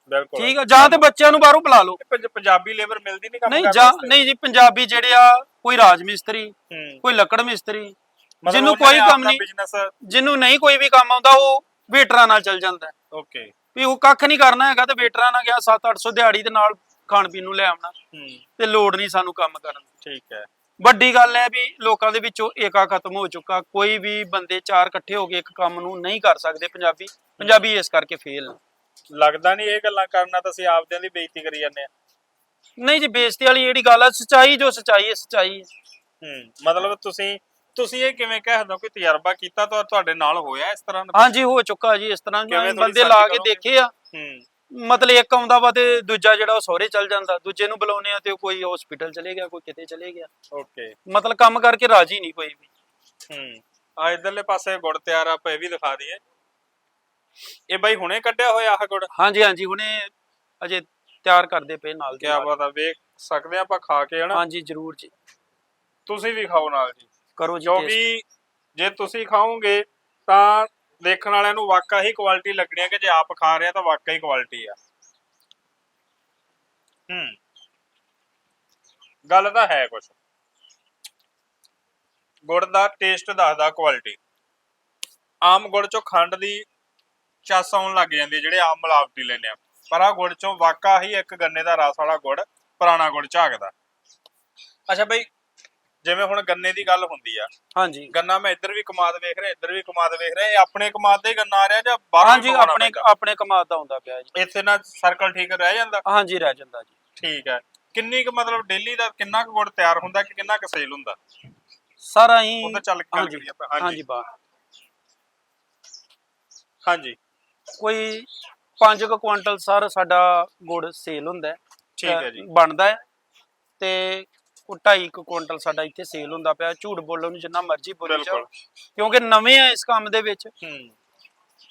ਬਿਲਕੁਲ। ਠੀਕ ਆ ਜਾਂ ਤੇ ਬੱਚਿਆਂ ਨੂੰ ਬਾਹਰੋਂ ਬੁਲਾ ਲਓ। ਪੰਜ- ਪੰਜਾਬੀ ਲੇਬਰ ਮਿਲਦੀ ਨਹੀਂ ਕੰਮ ਨਹੀਂ ਕਰਨ ਜਾਂ ਵਾਸਤੇ? ਨਹੀਂ ਜੀ ਪੰਜਾਬੀ ਜਿਹੜੇ ਆ ਕੋਈ ਰਾਜ ਮਿਸਤਰੀ ਹੂੰ। ਕੋਈ ਲੱਕੜ ਮਿਸਤਰੀ ਮਤਲਬ ਜਿਹਨੂੰ ਉਹਨਾਂ ਕੋਈ ਨੇ ਕੰਮ ਆਪਣਾ ਨਹੀਂ ਬਿਜ਼ਨਸ ਜਿਹਨੂੰ ਨਹੀਂ ਕੋਈ ਵੀ ਕੰਮ ਆਉਂਦਾ ਉਹ ਵੇਟਰਾਂ ਨਾਲ ਚੱਲ ਜਾਂਦਾ ਹੈ। ਓਕੇ। ਵੀ ਉਹ ਕੱਖ ਨਹੀਂ ਕਰਨਾ ਹੈਗਾ ਤੇ ਵੇਟਰਾਂ ਨਾਲ ਗਿਆ 7-800 ਦਿਹਾੜੀ ਦੇ ਨਾਲ ਖਾਣ ਪੀਣ ਨੂੰ ਲੈ ਆਉਣਾ। ਹੂੰ। ਤੇ ਲੋੜ ਨਹੀਂ ਸਾਨੂੰ ਕੰਮ ਕਰਨ ਦੀ। ਠੀਕ ਹੈ। ਵੱਡੀ ਗੱਲ ਹੈ ਵੀ ਲੋਕਾਂ ਦੇ ਵਿੱਚੋਂ ਏਕਾ ਖਤਮ ਹੋ ਚੁੱਕਾ। ਕੋਈ ਵੀ ਬੰਦੇ ਚਾਰ ਇਕੱਠੇ ਹੋ ਕੇ ਇੱਕ ਕੰਮ ਨੂੰ ਨਹੀਂ ਕਰ ਸਕਦੇ ਪੰਜਾਬੀ। ਪੰਜਾਬੀ ਇਸ ਕਰਕੇ ਫੇਲ ਨੇ। ਲੱਗਦਾ ਨਹੀਂ ਇਹ ਗੱਲਾਂ ਕਰਨਾ ਤਾਂ ਅਸੀਂ ਆਪਦਿਆਂ ਦੀ ਬੇਇੱਜ਼ਤੀ ਕਰੀ ਜਾਂਦੇ ਆ ਨਹੀਂ ਜੀ ਬੇਇੱਜ਼ਤੀ ਵਾਲੀ ਜਿਹੜੀ ਗੱਲ ਹੈ ਸਚਾਈ ਜੋ ਸਚਾਈ ਹੈ ਸਚਾਈ ਹੈ। ਹੂੰ ਮਤਲਬ ਤੁਸੀਂ ਤੁਸੀਂ ਇਹ ਕਿਵੇਂ ਕਹਿ ਹੋ ਕਿ ਤਜਰਬਾ ਕੀਤਾ ਤਾਂ ਤੁਹਾਡੇ ਨਾਲ ਹੋਇਆ ਇਸ ਤਰ੍ਹਾਂ ਦਾ? ਹਾਂਜੀ ਹੋ ਚੁੱਕਾ ਜੀ ਇਸ ਤਰ੍ਹਾਂ ਕਿਵੇਂ ਬੰਦੇ ਲਾ ਕੇ ਕਰੋਗੇ? ਦੇਖੇ ਆ। ਹੂੰ। ਮਤਲਬ ਇੱਕ ਆਉਂਦਾ ਵਾ ਤੇ ਦੂਜਾ ਜਿਹੜਾ ਉਹ ਸਹੁਰੇ ਚੱਲ ਜਾਂਦਾ ਦੂਜੇ ਨੂੰ ਬੁਲਾਉਂਦੇ ਆ ਤੇ ਉਹ ਕੋਈ ਹਸਪੀਟਲ ਚਲੇ ਗਿਆ ਕੋਈ ਕਿਤੇ ਚਲੇ ਗਿਆ। ਓਕੇ ਮਤਲਬ ਕੰਮ ਕਰਕੇ ਰਾਜੀ ਨਹੀਂ ਕੋਈ ਵੀ। ਹੂੰ। ਆ ਇਧਰਲੇ ਪਾਸੇ ਗੁੜ ਤਿਆਰ ਆ ਆਪਾਂ ਇਹ ਵੀ ਦਿਖਾ ਦਈਏ। ਇਹ ਬਾਈ ਹੁਣੇ ਕੱਢਿਆ ਹੋਇਆ ਆਹ ਗੁੜ? ਹਾਂਜੀ ਹਾਂਜੀ ਹੁਣੇ ਅਜੇ ਤਿਆਰ ਕਰਦੇ ਪਏ ਨਾਲ ਦੀ ਨਾਲ। ਬਾਤ ਆ ਵੇਖ ਸਕਦੇ ਆ ਆਪਾਂ ਖਾ ਕੇ ਹਨਾ? ਹਾਂਜੀ ਜ਼ਰੂਰ ਜੀ। ਤੁਸੀਂ ਵੀ ਖਾਓ ਨਾਲ ਜੀ। ਕਰੋ ਜੀ taste। ਕਿਉਂਕਿ ਜੇ ਤੁਸੀਂ ਖਾਓਗੇ ਤਾਂ ਦੇਖਣ ਵਾਲਿਆਂ ਨੂੰ ਵਾਕਈ ਹੀ ਕੁਆਲਿਟੀ ਲੱਗਣੀ ਹੈ ਕਿ ਜੇ ਆਪ ਖਾ ਰਿਹਾ ਤਾਂ ਵਾਕਈ ਕੁਆਲਿਟੀ ਆ। ਹੂੰ। ਗੱਲ ਤਾਂ ਹੈ ਕੁਛ। ਗੁੜ ਦਾ ਟੇਸਟ ਦੱਸਦਾ ਕੁਆਲਿਟੀ ਆਮ ਗੁੜ ਚੋਂ ਖੰਡ ਦੀ ਚਸ ਆਉਣ ਲੱਗ ਜਾਂਦੀ ਜਿਹੜੇ ਆਮ ਮਿਲਾਵਟੀ ਲੈਂਦੇ ਆ। ਪਰ ਆ ਗੁੜ ਚੋਂ ਵਾਕਾ ਹੀ ਇੱਕ ਗੰਨੇ ਦਾ ਰਸ ਵਾਲਾ ਗੁੜ ਪੁਰਾਣਾ ਗੁੜ ਝਾਕਦਾ। ਅੱਛਾ ਬਈ। ਜਿਵੇਂ ਹੁਣ ਗੰਨੇ ਦੀ ਗੱਲ ਹੁੰਦੀ ਆ। ਹਾਂਜੀ। ਗੰਨਾ ਮੈਂ ਇੱਧਰ ਵੀ ਕਮਾਦ ਵੇਖ ਰਿਹਾ ਇੱਧਰ ਵੀ ਕਮਾਦ ਵੇਖ ਰਿਹਾ ਇਹ ਆਪਣੇ ਕਮਾਦ ਦਾ ਹੀ ਗੰਨਾ ਆ ਰਿਹਾ ਜਾਂ ਬਾਹਰੋਂ ਹਾਂਜੀ ਆਪਣੇ? ਆਪਣੇ ਕਮਾਦ ਦਾ ਹੁੰਦਾ ਪਿਆ ਜੀ। ਇੱਥੇ ਨਾ ਸਰਕਲ ਠੀਕ ਰਹਿ ਜਾਂਦਾ? ਹਾਂਜੀ ਰਹਿ ਜਾਂਦਾ ਜੀ। ਠੀਕ ਹੈ ਕਿੰਨੀ ਕੁ ਮਤਲਬ ਡੇਲੀ ਦਾ ਕਿੰਨਾ ਕੁ ਗੁੜ ਤਿਆਰ ਹੁੰਦਾ ਕਿ ਕਿੰਨਾ ਕੁ ਸੇਲ ਹੁੰਦਾ? ਸਾਰਾ ਹੀ ਚੱਲ ਕੇ ਹਾਂਜੀ ਹਾਂਜੀ। ਹਾਂਜੀ ਬਾਹਰ। ਹਾਂਜੀ। ਕੋਈ 5 ਕੁ ਕੁਆਂਟਲ ਸਰ ਸਾਡਾ ਗੁੜ ਸੇਲ ਹੁੰਦਾ ਹੈ। ਠੀਕ ਹੈ ਜੀ। ਬਣਦਾ ਹੈ ਤੇ ਉਹ 2.5 ਕੁ ਕੁਆਂਟਲ ਸਾਡਾ ਇੱਥੇ ਸੇਲ ਹੁੰਦਾ ਪਿਆ। ਝੂਠ ਬੋਲਣ ਨੂੰ ਜਿੰਨਾ ਮਰਜ਼ੀ ਬੋਲੀ ਜਾਓ। ਕਿਉਂਕਿ ਨਵੇਂ ਆ ਇਸ ਕੰਮ ਦੇ ਵਿੱਚ। ਹੂੰ।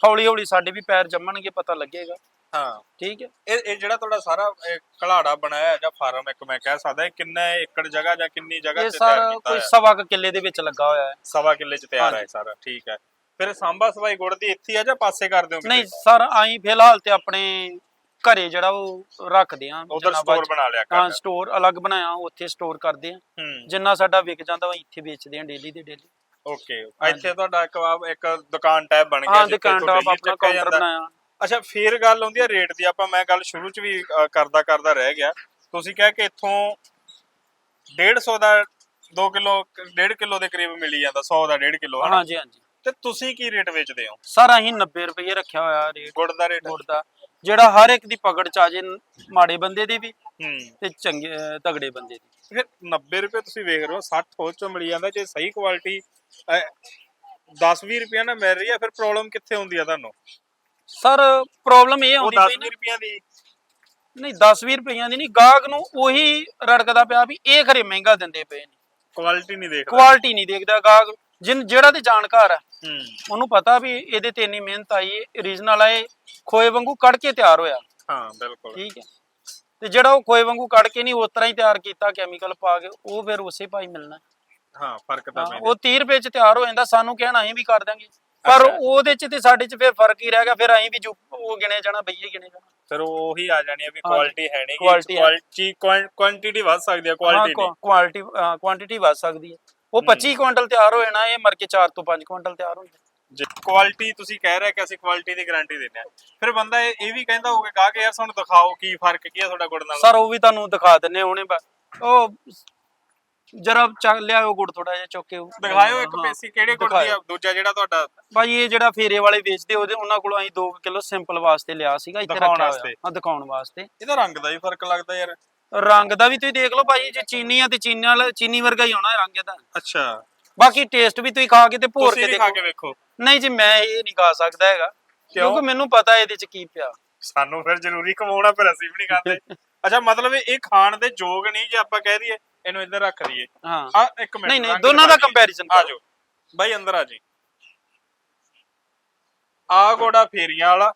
ਹੌਲੀ ਹੌਲੀ ਸਾਡੇ ਵੀ ਪੈਰ ਜੰਮਣਗੇ ਪਤਾ ਲੱਗੇਗਾ। ਹਾਂ। ਠੀਕ ਹੈ। ਇਹ ਇਹ ਜਿਹੜਾ ਤੁਹਾਡਾ ਸਾਰਾ ਇਹ ਘਲਾੜਾ ਬਣਾਇਆ ਜਾਂ ਫਾਰਮ ਇੱਕ ਮੈਂ ਕਹਿ ਸਕਦਾ ਇਹ ਕਿੰਨਾ ਏਕੜ ਜਗ੍ਹਾ ਜਾਂ ਕਿੰਨੀ ਜਗ੍ਹਾ ਇਹ ਤੇ ਸਰ ਤਿਆਰ ਕੀਤਾ ਕੋਈ ਹੈ ਸਵਾ ਕੁ ਕਿੱਲੇ ਦੇ ਵਿੱਚ ਲੱਗਾ ਹੋਇਆ ਹੈ। ਸਵਾ ਕਿੱਲੇ ਚ ਤਿਆਰ ਹੈ। ਸਾਰਾ। ਠੀਕ ਹੈ। ਫਿਰ ਸਾਂਬਾ ਸਵਾਈ ਗੁੜ ਦੀ ਇੱਥੇ ਆ ਜਾਂ ਪਾਸੇ ਕਰ ਦਿਓ ਨਹੀਂ ਸਰ ਆਈ ਫਿਲਹਾਲ ਤੇ ਆਪਣੇ ਘਰੇ ਜਿਹੜਾ ਉਹ ਰੱਖਦੇ ਆ ਉਧਰ ਸਟੋਰ ਬਣਾ ਲਿਆ ਹਾਂ ਸਟੋਰ ਅਲੱਗ ਬਣਾਇਆ ਉੱਥੇ ਸਟੋਰ ਕਰਦੇ ਆ। ਜਿੰਨਾ ਸਾਡਾ ਵਿਕ ਜਾਂਦਾ ਉਹ ਇੱਥੇ ਵੇਚਦੇ ਆ ਡੇਲੀ ਦੇ ਡੇਲੀ ਓਕੇ ਇੱਥੇ ਤੁਹਾਡਾ ਇੱਕ ਵਾ- ਇੱਕ ਦੁਕਾਨ ਟੈਬ ਬਣ ਗਿਆ ਹਾਂ ਦੁਕਾਨ ਲਈ ਆਪਣਾ ਕਾਊਂਟਰ। ਬਣਾਇਆ। ਅੱਛਾ ਫਿਰ ਗੱਲ ਆਉਂਦੀ ਹੈ ਰੇਟ ਦੀ ਆਪਾਂ ਮੈਂ ਗੱਲ ਸ਼ੁਰੂ ਚ ਵੀ ਕਰਦਾ ਕਰਦਾ ਰਹਿ ਗਿਆ। ਤੁਸੀਂ ਕਿਹਾ ਕਿ ਇੱਥੋਂ 150 ਦਾ 2 ਕਿਲੋ 1.5 ਕਿਲੋ ਦੇ ਕਰੀਬ ਮਿਲੀ ਜਾਂਦਾ 100 ਦਾ 1.5 ਕਿਲੋ ਹਾਂਜੀ ਹਾਂਜੀ। ਤੇ ਤੁਸੀਂ ਕੀ ਰੇਟ ਵੇਚਦੇ ਹੋ? ਸਰ ਅਸੀਂ 90 ਰੁਪਏ ਰੱਖਿਆ ਹੋਇਆ ਰੇਟ ਗੁੜ ਦਾ ਰੇਟ ਗੁੜ ਦਾ। ਜਿਹੜਾ ਹਰ ਇੱਕ ਦੀ ਪਕੜ ਚ ਆ ਜੇ ਮਾੜੇ ਬੰਦੇ ਦੀ ਵੀ ਹੂੰ। ਤੇ ਚੰਗੇ ਤਗੜੇ ਬੰਦੇ ਦੀ। ਫਿਰ 90 ਰੁਪਏ ਤੁਸੀਂ ਵੇਖ ਰਹੇ ਹੋ 60 ਹੋਰ ਚੋਂ ਮਿਲੀ ਜਾਂਦਾ ਜੇ ਸਹੀ ਕੁਆਲਿਟੀ 10 20 ਰੁਪਏ ਨਾਲ ਮਿਲ ਰਹੀ ਹੈ ਫਿਰ ਪ੍ਰੋਬਲਮ ਕਿੱਥੇ ਹੁੰਦੀ ਆ ਤੁਹਾਨੂੰ? ਸਰ ਪ੍ਰੋਬਲਮ ਇਹ ਉਹ ਆਉਂਦੀ 10 ਪਈ ਨਾ। 20 ਰੁਪਈਆਂ ਦੀ। ਨਹੀਂ 10 20 ਰੁਪਈਆਂ ਦੀ ਨਹੀਂ ਗਾਹਕ ਨੂੰ ਉਹੀ ਰੜਕਦਾ ਪਿਆ ਵੀ ਇਹ ਖਰੇ ਮਹਿੰਗਾ ਦਿੰਦੇ ਪਏ ਨੇ। ਕੁਆਲਿਟੀ ਨਹੀਂ ਦੇਖਦਾ। ਕੁਆਲਿਟੀ ਨਹੀਂ ਦੇਖਦਾ ਗਾਹਕ। ਜਿਨ ਜਿਹੜਾ ਤੇ ਜਾਣਕਾਰ ਹੈ ਹੂੰ। ਉਹਨੂੰ ਪਤਾ ਵੀ ਇਹਦੇ ਤੇ ਇੰਨੀ ਮਿਹਨਤ ਆਈ ਹੈ ਰੀਜਨਲ ਹੈ ਖੋਏ ਵਾਂਗੂ ਕੱਢ ਕੇ ਤਿਆਰ ਹੋਇਆ। ਹਾਂ ਬਿਲਕੁਲ। ਠੀਕ ਹੈ। ਤੇ ਜਿਹੜਾ ਉਹ ਖੋਏ ਵਾਂਗੂ ਕੱਢ ਕੇ ਨਹੀਂ ਉਸ ਤਰ੍ਹਾਂ ਹੀ ਤਿਆਰ ਕੀਤਾ ਕੈਮੀਕਲ ਪਾ ਕੇ ਉਹ ਫਿਰ ਉਸੇ ਭਾਈ ਮਿਲਣਾ। ਹਾਂ ਫ਼ਰਕ ਤਾਂ ਉਹ 30 ਰੁਪਏ ਚ ਤਿਆਰ ਹੋ ਜਾਂਦਾ ਸਾਨੂੰ ਕਹਿਣਾ ਅਸੀਂ ਵੀ ਕਰ ਦਾਂਗੇ ਪਰ। ਉਹਦੇ ਚ ਤੇ ਸਾਡੇ ਚ ਫਿਰ ਫ਼ਰਕ ਹੀ ਰਹਿ ਗਿਆ ਫਿਰ ਅਸੀਂ ਵੀ ਉਹ ਗਿਣੇ ਜਾਣਾ ਬਈਏ ਗਿਣੇ ਜਾਣਾ। ਫਿਰ ਉਹ ਆ ਜਾਣੀ ਆ ਵੀ। ਕੁਆਲਿਟੀ ਹੈ ਨਹੀਂ। ਕੁਆਲਿਟੀ ਕੁਆਂਟੀਟੀ ਵੱਧ ਸਕਦੀ ਹੈ ਕੁਆਲਿਟੀ ਕੁਆਲਿਟੀ ਕੁਆਂਟੀਟੀ ਵੱਧ ਸਕਦੀ ਹੈ। ਉਹ 25 ਕੁਇੰਟਲ ਤਿਆਰ ਹੋ ਜਾਣਾ ਇਹ ਮਰ ਕੇ 4 ਤੋਂ 5 ਕੁਇੰਟਲ ਤਿਆਰ ਹੋ ਜਾਣਾ। ਜੇ ਕੁਆਲਿਟੀ ਤੁਸੀਂ ਕਹਿ ਰਹੇ ਕਿ ਅਸੀਂ ਕੁਆਲਿਟੀ ਦੀ ਗਾਰੰਟੀ ਦਿੰਦੇ ਆ ਫਿਰ ਬੰਦਾ ਇਹ ਇਹ ਵੀ ਕਹਿੰਦਾ ਹੋਊਗਾ ਕਹਾ ਕਿ ਯਾਰ ਸਾਨੂੰ ਦਿਖਾਓ ਕੀ ਫ਼ਰਕ ਕੀ ਹੈ ਤੁਹਾਡਾ ਗੁੜ ਨਾਲ? ਸਰ ਉਹ ਵੀ ਤੁਹਾਨੂੰ ਦਿਖਾ ਦਿੰਨੇ ਹੁਣੇ ਉਹ ਜਰਾ ਚੱਕ ਲਿਆਓ ਗੁੜ ਥੋੜਾ ਜਿਹਾ ਚੁੱਕ। ਦਿਖਾਇਓ ਇੱਕ ਹਾਂ, ਪੇਸੀ ਕਿਹੜੇ ਗੁੜ ਦੀ ਆ। ਦੂਜਾ ਜਿਹੜਾ ਤੁਹਾਡਾ? ਭਾਈ ਇਹ ਜਿਹੜਾ ਫੇਰੇ ਵਾਲੇ ਵੇਚਦੇ ਉਹਦੇ ਉਹਨਾਂ ਕੋਲੋਂ ਅਸੀਂ 2 ਕਿਲੋ ਸਿੰਪਲ ਵਾਸਤੇ ਲਿਆ ਸੀਗਾ ਇੱਥੇ ਰੱਖਿਆ ਹਾਂ ਦਿਖਾਉਣ ਵਾਸਤੇ। ਇਹਦਾ ਰੰਗ ਦਾ ਵੀ ਫ਼ਰਕ ਲੱਗਦਾ ਯਾਰ। ਰੰਗ ਦਾ ਵੀ ਤੁਸੀਂ ਦੇਖ ਲਓ ਭਾਈ ਜੇ ਚੀਨੀ ਆ ਤੇ ਚੀਨੀ ਵਾਲਾ ਚੀਨੀ ਵਰਗਾ ਹੀ ਆਉਣਾ ਰੰਗ ਇਹਦਾ। ਅੱਛਾ। ਬਾਕੀ ਟੇਸਟ ਵੀ ਤੁਸੀਂ ਖਾ ਕੇ ਤੇ ਭੋਰ ਤੁਸੀਂ ਕੇ ਵੀ ਖਾ ਦੇਖੋ। ਕੇ ਵੇਖੋ। ਨਹੀਂ ਜੀ ਮੈਂ ਇਹ ਨਹੀਂ ਖਾ ਸਕਦਾ ਹੈਗਾ। ਕਿਉਂ? ਕਿਉਂਕਿ ਮੈਨੂੰ ਪਤਾ ਇਹਦੇ ਚ ਕੀ ਪਿਆ। ਸਾਨੂੰ ਫਿਰ ਜ਼ਰੂਰੀ ਕਮਾਉਣਾ ਪਰ ਅਸੀਂ ਵੀ ਨਹੀਂ ਖਾਂਦੇ। ਅੱਛਾ ਮਤਲਬ ਇਹ ਖਾਣ ਦੇ ਯੋਗ ਨਹੀਂ ਜੇ ਆਪਾਂ ਕਹਿ ਦਈਏ ਇਹਨੂੰ ਇੱਧਰ ਰੱਖ ਦਈਏ। ਹਾਂ। ਆ ਇੱਕ ਮਿੰਟ ਨਹੀਂ, ਨਹੀਂ, ਰੰਗ ਦੋਨਾਂ ਦਾ comparison ਆ ਕਰੋ। ਜਾਓ ਬਾਈ ਅੰਦਰ ਆ ਜੀ। ਆ ਗੋੜਾ ਫੇਰੀਆਂ ਵਾਲਾ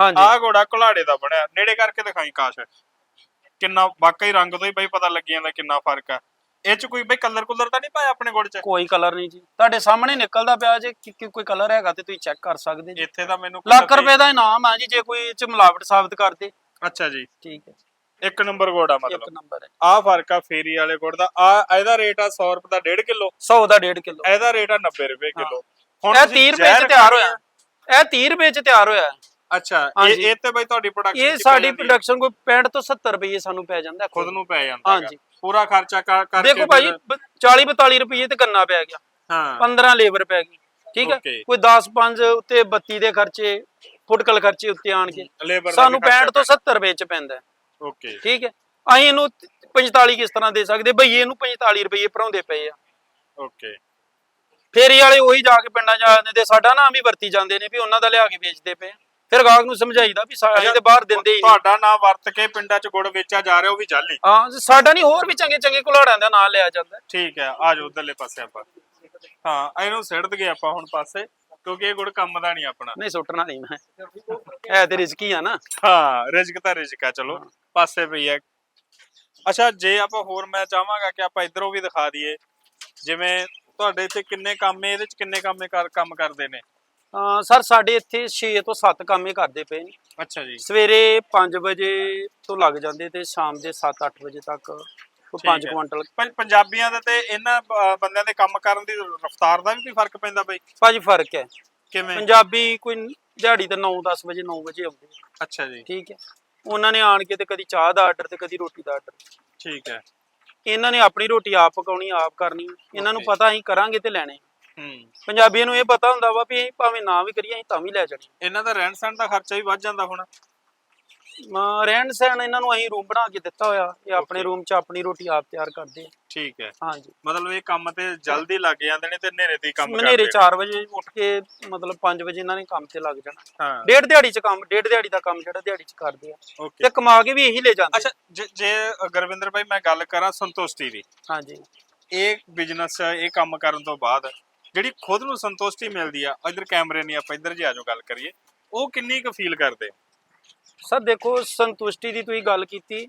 ਹਾਂਜੀ। ਆ ਗੋੜਾ ਕੁਲਾੜੇ ਦਾ ਬਣਿਆ। ਨੇੜੇ ਕਰਕੇ ਦਿਖਾਈ ਕਾਸ਼। ਕਿੰਨਾ ਵਾਕਈ ਰੰਗ ਤੋਂ ਹੀ ਬਈ ਪਤਾ ਲੱਗ ਜਾਂਦਾ ਕਿੰਨਾ ਫ਼ਰਕ ਆ। ਇਹ ਚ ਕੋਈ ਬਈ ਕਲਰ ਕੁਲਰ ਤਾਂ ਨਹੀਂ ਪਾਇਆ ਆਪਣੇ ਗੁੜ ਚ? ਕੋਈ ਕਲਰ ਨਹੀਂ ਜੀ। ਤੁਹਾਡੇ ਸਾਹਮਣੇ ਨਿਕਲਦਾ ਪਿਆ ਜੇ ਕਿ ਕਿ ਕੋਈ ਕਲਰ ਹੈਗਾ ਤੇ ਤੁਸੀਂ ਚੈੱਕ ਕਰ ਸਕਦੇ ਜੀ। ਇੱਥੇ ਤਾਂ ਮੈਨੂੰ ਲੱਖ ਰੁਪਏ ਦਾ ਇਨਾਮ ਆ ਜੀ ਜੇ ਕੋਈ ਇਹ ਚ ਮਿਲਾਵਟ ਸਾਬਤ ਕਰਦੇ। ਦੀ- ਅੱਛਾ ਜੀ। ਠੀਕ ਹੈ ਇੱਕ ਨੰਬਰ ਗੋੜਾ ਇੱਕ ਮਤਲਬ। ਨੰਬਰ ਹੈ। ਆ ਫ਼ਰਕ ਆ ਫੇਰੀ ਵਾਲੇ ਗੁੜ ਦਾ। ਆ ਇਹਦਾ ਰੇਟ ਆ 100 ਰੁਪਏ ਦਾ 1.5 ਕਿਲੋ। 100 ਦਾ 1.5 ਕਿਲੋ। ਇਹਦਾ ਰੇਟ ਆ 90 ਰੁਪਏ ਕਿਲੋ। ਇਹ 30 ਰੁਪਏ ਚ ਤਿਆਰ ਹੋਇਆ। ਇਹ 30 ਰੁਪਏ ਚ ਤਿਆਰ ਹੋਇਆ। ਹੈ। ਅੱਛਾ ਇਹ। ਇਹ ਤੇ ਬਈ ਤੁਹਾਡੀ ਪ੍ਰੋਡਕਸ਼ਨ ਇਹ ਸਾਡੀ ਪ੍ਰੋਡਕਸ਼ਨ ਕੋਈ 65 ਤੋਂ 70 ਰੁਪਏ ਸਾਨੂੰ ਪੈ ਜਾਂਦਾ ਖੁਦ ਨੂੰ ਪੈ ਜਾਂਦਾ ਹਾਂਜੀ। ਪੂਰਾ ਖਰਚਾ ਕਰ- ਕਰਕੇ ਦੇਖੋ ਭਾਈ ਫਿਰ- 40 42 ਰੁਪਏ ਤੇ ਗੰਨਾ ਪੈ ਗਿਆ। ਹਾਂ। 15 ਲੇਬਰ ਪੈ ਗਈ ਠੀਕ ਹੈ. ਕੋਈ 10 5 ਉੱਤੇ 32 ਦੇ ਖਰਚੇ ਫੁੱਟਕਲ ਖਰਚੇ ਉੱਤੇ ਆਣ ਕੇ ਸਾਨੂੰ 65 ਤੋਂ 70 ਰੁਪਏ ਚ ਪੈਂਦਾ। ਓਕੇ ਠੀਕ ਹੈ? ਅਸੀਂ ਇਹਨੂੰ 45 ਕਿਸ ਤਰ੍ਹਾਂ ਦੇ ਸਕਦੇ? ਬਈ ਇਹਨੂੰ 45 ਰੁਪਏ ਭਰਾਉਂਦੇ ਪਏ ਆ। ਓਕੇ ਫੇਰੀ ਵਾਲੇ ਉਹੀ ਜਾ ਕੇ ਪਿੰਡਾਂ ਜਾਂਦੇ ਤੇ ਸਾਡਾ ਨਾਮ ਹੀ ਵਰਤੀ ਜਾਂਦੇ ਨੇ ਵੀ ਉਹਨਾਂ ਦਾ ਲਿਆ ਕੇ ਵੇਚਦੇ ਪਏ ਆ। ਫਿਰ ਗਾਹਕ ਨੂੰ ਸਮਝਾਈਦਾ ਵੀ ਸਾਡੇ ਤੇ ਬਾਹਰ ਦਿੰਦੇ ਹੀ ਨਹੀਂ। ਤੁਹਾਡਾ ਨਾਮ ਵਰਤ ਕੇ ਪਿੰਡਾਂ 'ਚ ਗੁੜ ਵੇਚਿਆ ਜਾ ਰਿਹਾ ਉਹ ਵੀ ਜਾਲੀ? ਹਾਂ ਸਾਡਾ ਨਹੀਂ ਹੋਰ ਵੀ ਚੰਗੇ ਚੰਗੇ ਘੁਲਾੜਾਂ ਦਾ ਨਾਂ ਲਿਆ ਜਾਂਦਾ। ਠੀਕ ਹੈ ਆ ਜਾਓ ਉਧਰਲੇ ਪਾਸੇ ਆਪਾਂ। ਹਾਂ ਇਹਨੂੰ ਸਿੱਟ ਦਈਏ ਆਪਾਂ ਹੁਣ ਪਾਸੇ ਕਿਉਂਕਿ ਇਹ ਗੁੜ ਕੰਮ ਦਾ ਨਹੀਂ ਆਪਣਾ। ਨਹੀਂ ਸੁੱਟਣਾ ਨਹੀਂ ਮੈਂ। ਹੈ ਤੇ ਰਿਜ਼ਕੀ ਆ ਨਾ। ਹਾਂ ਰਿਜ਼ਕ ਤਾਂ ਰਿਜ਼ਕ ਆ ਚਲੋ ਪਾਸੇ ਪਈ ਹੈ। ਅੱਛਾ ਜੇ ਆਪਾਂ ਹੋਰ ਮੈਂ ਚਾਹਾਂਗਾ ਕਿ ਆਪਾਂ ਇਧਰੋਂ ਵੀ ਦਿਖਾ ਦਈਏ ਜਿਵੇਂ ਤੁਹਾਡੇ ਇੱਥੇ ਕਿੰਨੇ ਕੰਮ ਇਹਦੇ 'ਚ ਕਿੰਨੇ ਕੰਮ ਕੰਮ ਕਰਦੇ ਨੇ? ਸਰ ਸਾਡੇ ਇੱਥੇ 6 ਤੋਂ 7 ਕੰਮ ਕਰਦੇ ਪਏ ਨੇ। ਅੱਛਾ ਜੀ। ਸਵੇਰੇ 5 ਵਜੇ ਤੋਂ ਲੱਗ ਜਾਂਦੇ ਤੇ ਸ਼ਾਮ ਦੇ 7-8 ਵਜੇ ਤੱਕ ਠੀਕ 5 ਹੈ। ਕੁਇੰਟਲ ਪੰਜਾਬੀਆਂ ਦੇ ਤੇ ਇਹਨਾਂ ਬੰਦਿਆਂ ਦੇ ਕੰਮ ਕਰਨ ਦੀ ਰਫਤਾਰ ਦਾ ਵੀ ਕੋਈ ਫ਼ਰਕ ਪੈਂਦਾ ਬਈ? ਭਾਜੀ ਫ਼ਰਕ ਹੈ। ਕਿਵੇਂ? ਪੰਜਾਬੀ ਕੋਈ ਦਿਹਾੜੀ ਤੇ 9-10 ਵਜੇ 9 ਵਜੇ ਆਉਂਦੇ ਅੱਛਾ ਜੀ। ਠੀਕ ਹੈ। ਉਹਨਾਂ ਨੇ ਆਣ ਕੇ ਤੇ ਕਦੀ ਚਾਹ ਦਾ ਆਰਡਰ ਤੇ ਕਦੀ ਰੋਟੀ ਦਾ ਆਰਡਰ ਠੀਕ ਹੈ। ਇਹਨਾਂ ਨੇ ਆਪਣੀ ਰੋਟੀ ਆਪ ਪਕਾਉਣੀ ਆਪ ਕਰਨੀ। ਇਹਨਾਂ ਨੂੰ. ਪਤਾ ਅਸੀਂ ਕਰਾਂਗੇ ਤੇ ਲੈਣੇ। ਪੰਜਾਬੀਆਂ ਨੂੰ ਇਹ ਪਤਾ ਹੁੰਦਾ ਵਾ ਵੀ ਅਸੀਂ ਭਾਵੇਂ ਨਾ ਵੀ ਕਰੀਏ ਅਸੀਂ ਤਾਂ ਵੀ ਲੈ ਜਾਣੀ। ਇਹਨਾਂ ਦਾ ਰਹਿਣ ਸਹਿਣ ਦਾ ਖਰਚਾ ਵੀ ਵੱਧ ਜਾਂਦਾ ਹੁਣ। ਅਮ ਰਹਿਣ ਸਹਿਣ ਇਹਨਾਂ ਨੂੰ ਅਸੀਂ ਰੂਮ ਬਣਾ ਕੇ ਦਿੱਤਾ ਹੋਇਆ ਇਹ ਆਪਣੇ. ਰੂਮ 'ਚ ਆਪਣੀ ਰੋਟੀ ਆਪ ਤਿਆਰ ਕਰਦੇ ਆ। ਠੀਕ ਹੈ। ਹਾਂਜੀ। ਮਤਲਬ ਇਹ ਕੰਮ ਤੇ ਜਲਦੀ ਲੱਗ ਜਾਂਦੇ ਨੇ ਤੇ ਹਨੇਰੇ ਦੀ ਕੰਮ ਮਨੇਰੇ ਕਰਦੇ 4 ਵਜੇ ਉੱਠ ਕੇ ਮਤਲਬ 5 ਵਜੇ ਇਹਨਾਂ ਨੇ ਕੰਮ ਤੇ ਲੱਗ ਜਾਣਾ। ਹਾਂ। ਡੇਢ ਦਿਹਾੜੀ 'ਚ ਕੰਮ ਡੇਢ ਦਿਹਾੜੀ ਦਾ ਕੰਮ ਜਿਹੜਾ ਦਿਹਾੜੀ 'ਚ ਕਰਦੇ ਆ। ਓਕੇ ਤੇ ਕਮਾ ਕੇ ਵੀ ਇਹੀ ਲੈ ਜਾਂਦੇ ਅੱਛਾ ਜੇ- ਜੇ ਗੁਰਵਿੰਦਰ ਭਾਈ ਮੈਂ ਗੱਲ ਕਰਾਂ ਸੰਤੁਸ਼ਟੀ ਦੀ। ਹਾਂਜੀ। ਇਹ ਬਿਜ਼ਨਸ ਇਹ ਕੰਮ ਕਰਨ ਤੋਂ ਬਾਅਦ ਜਿਹੜੀ ਖੁਦ ਨੂੰ ਸੰਤੁਸ਼ਟੀ ਮਿਲਦੀ ਆ ਇਧਰ ਕੈਮਰੇ ਨਹੀਂ ਆਪਾਂ ਇਧਰ ਜੀ ਆਜੋ ਗੱਲ ਕਰੀਏ ਉਹ ਕਿੰਨੀ ਕੁ ਫੀਲ ਕਰਦੇ? ਸਰ ਦੇਖੋ ਸੰਤੁਸ਼ਟੀ ਦੀ ਤੁਸੀਂ ਗੱਲ ਕੀਤੀ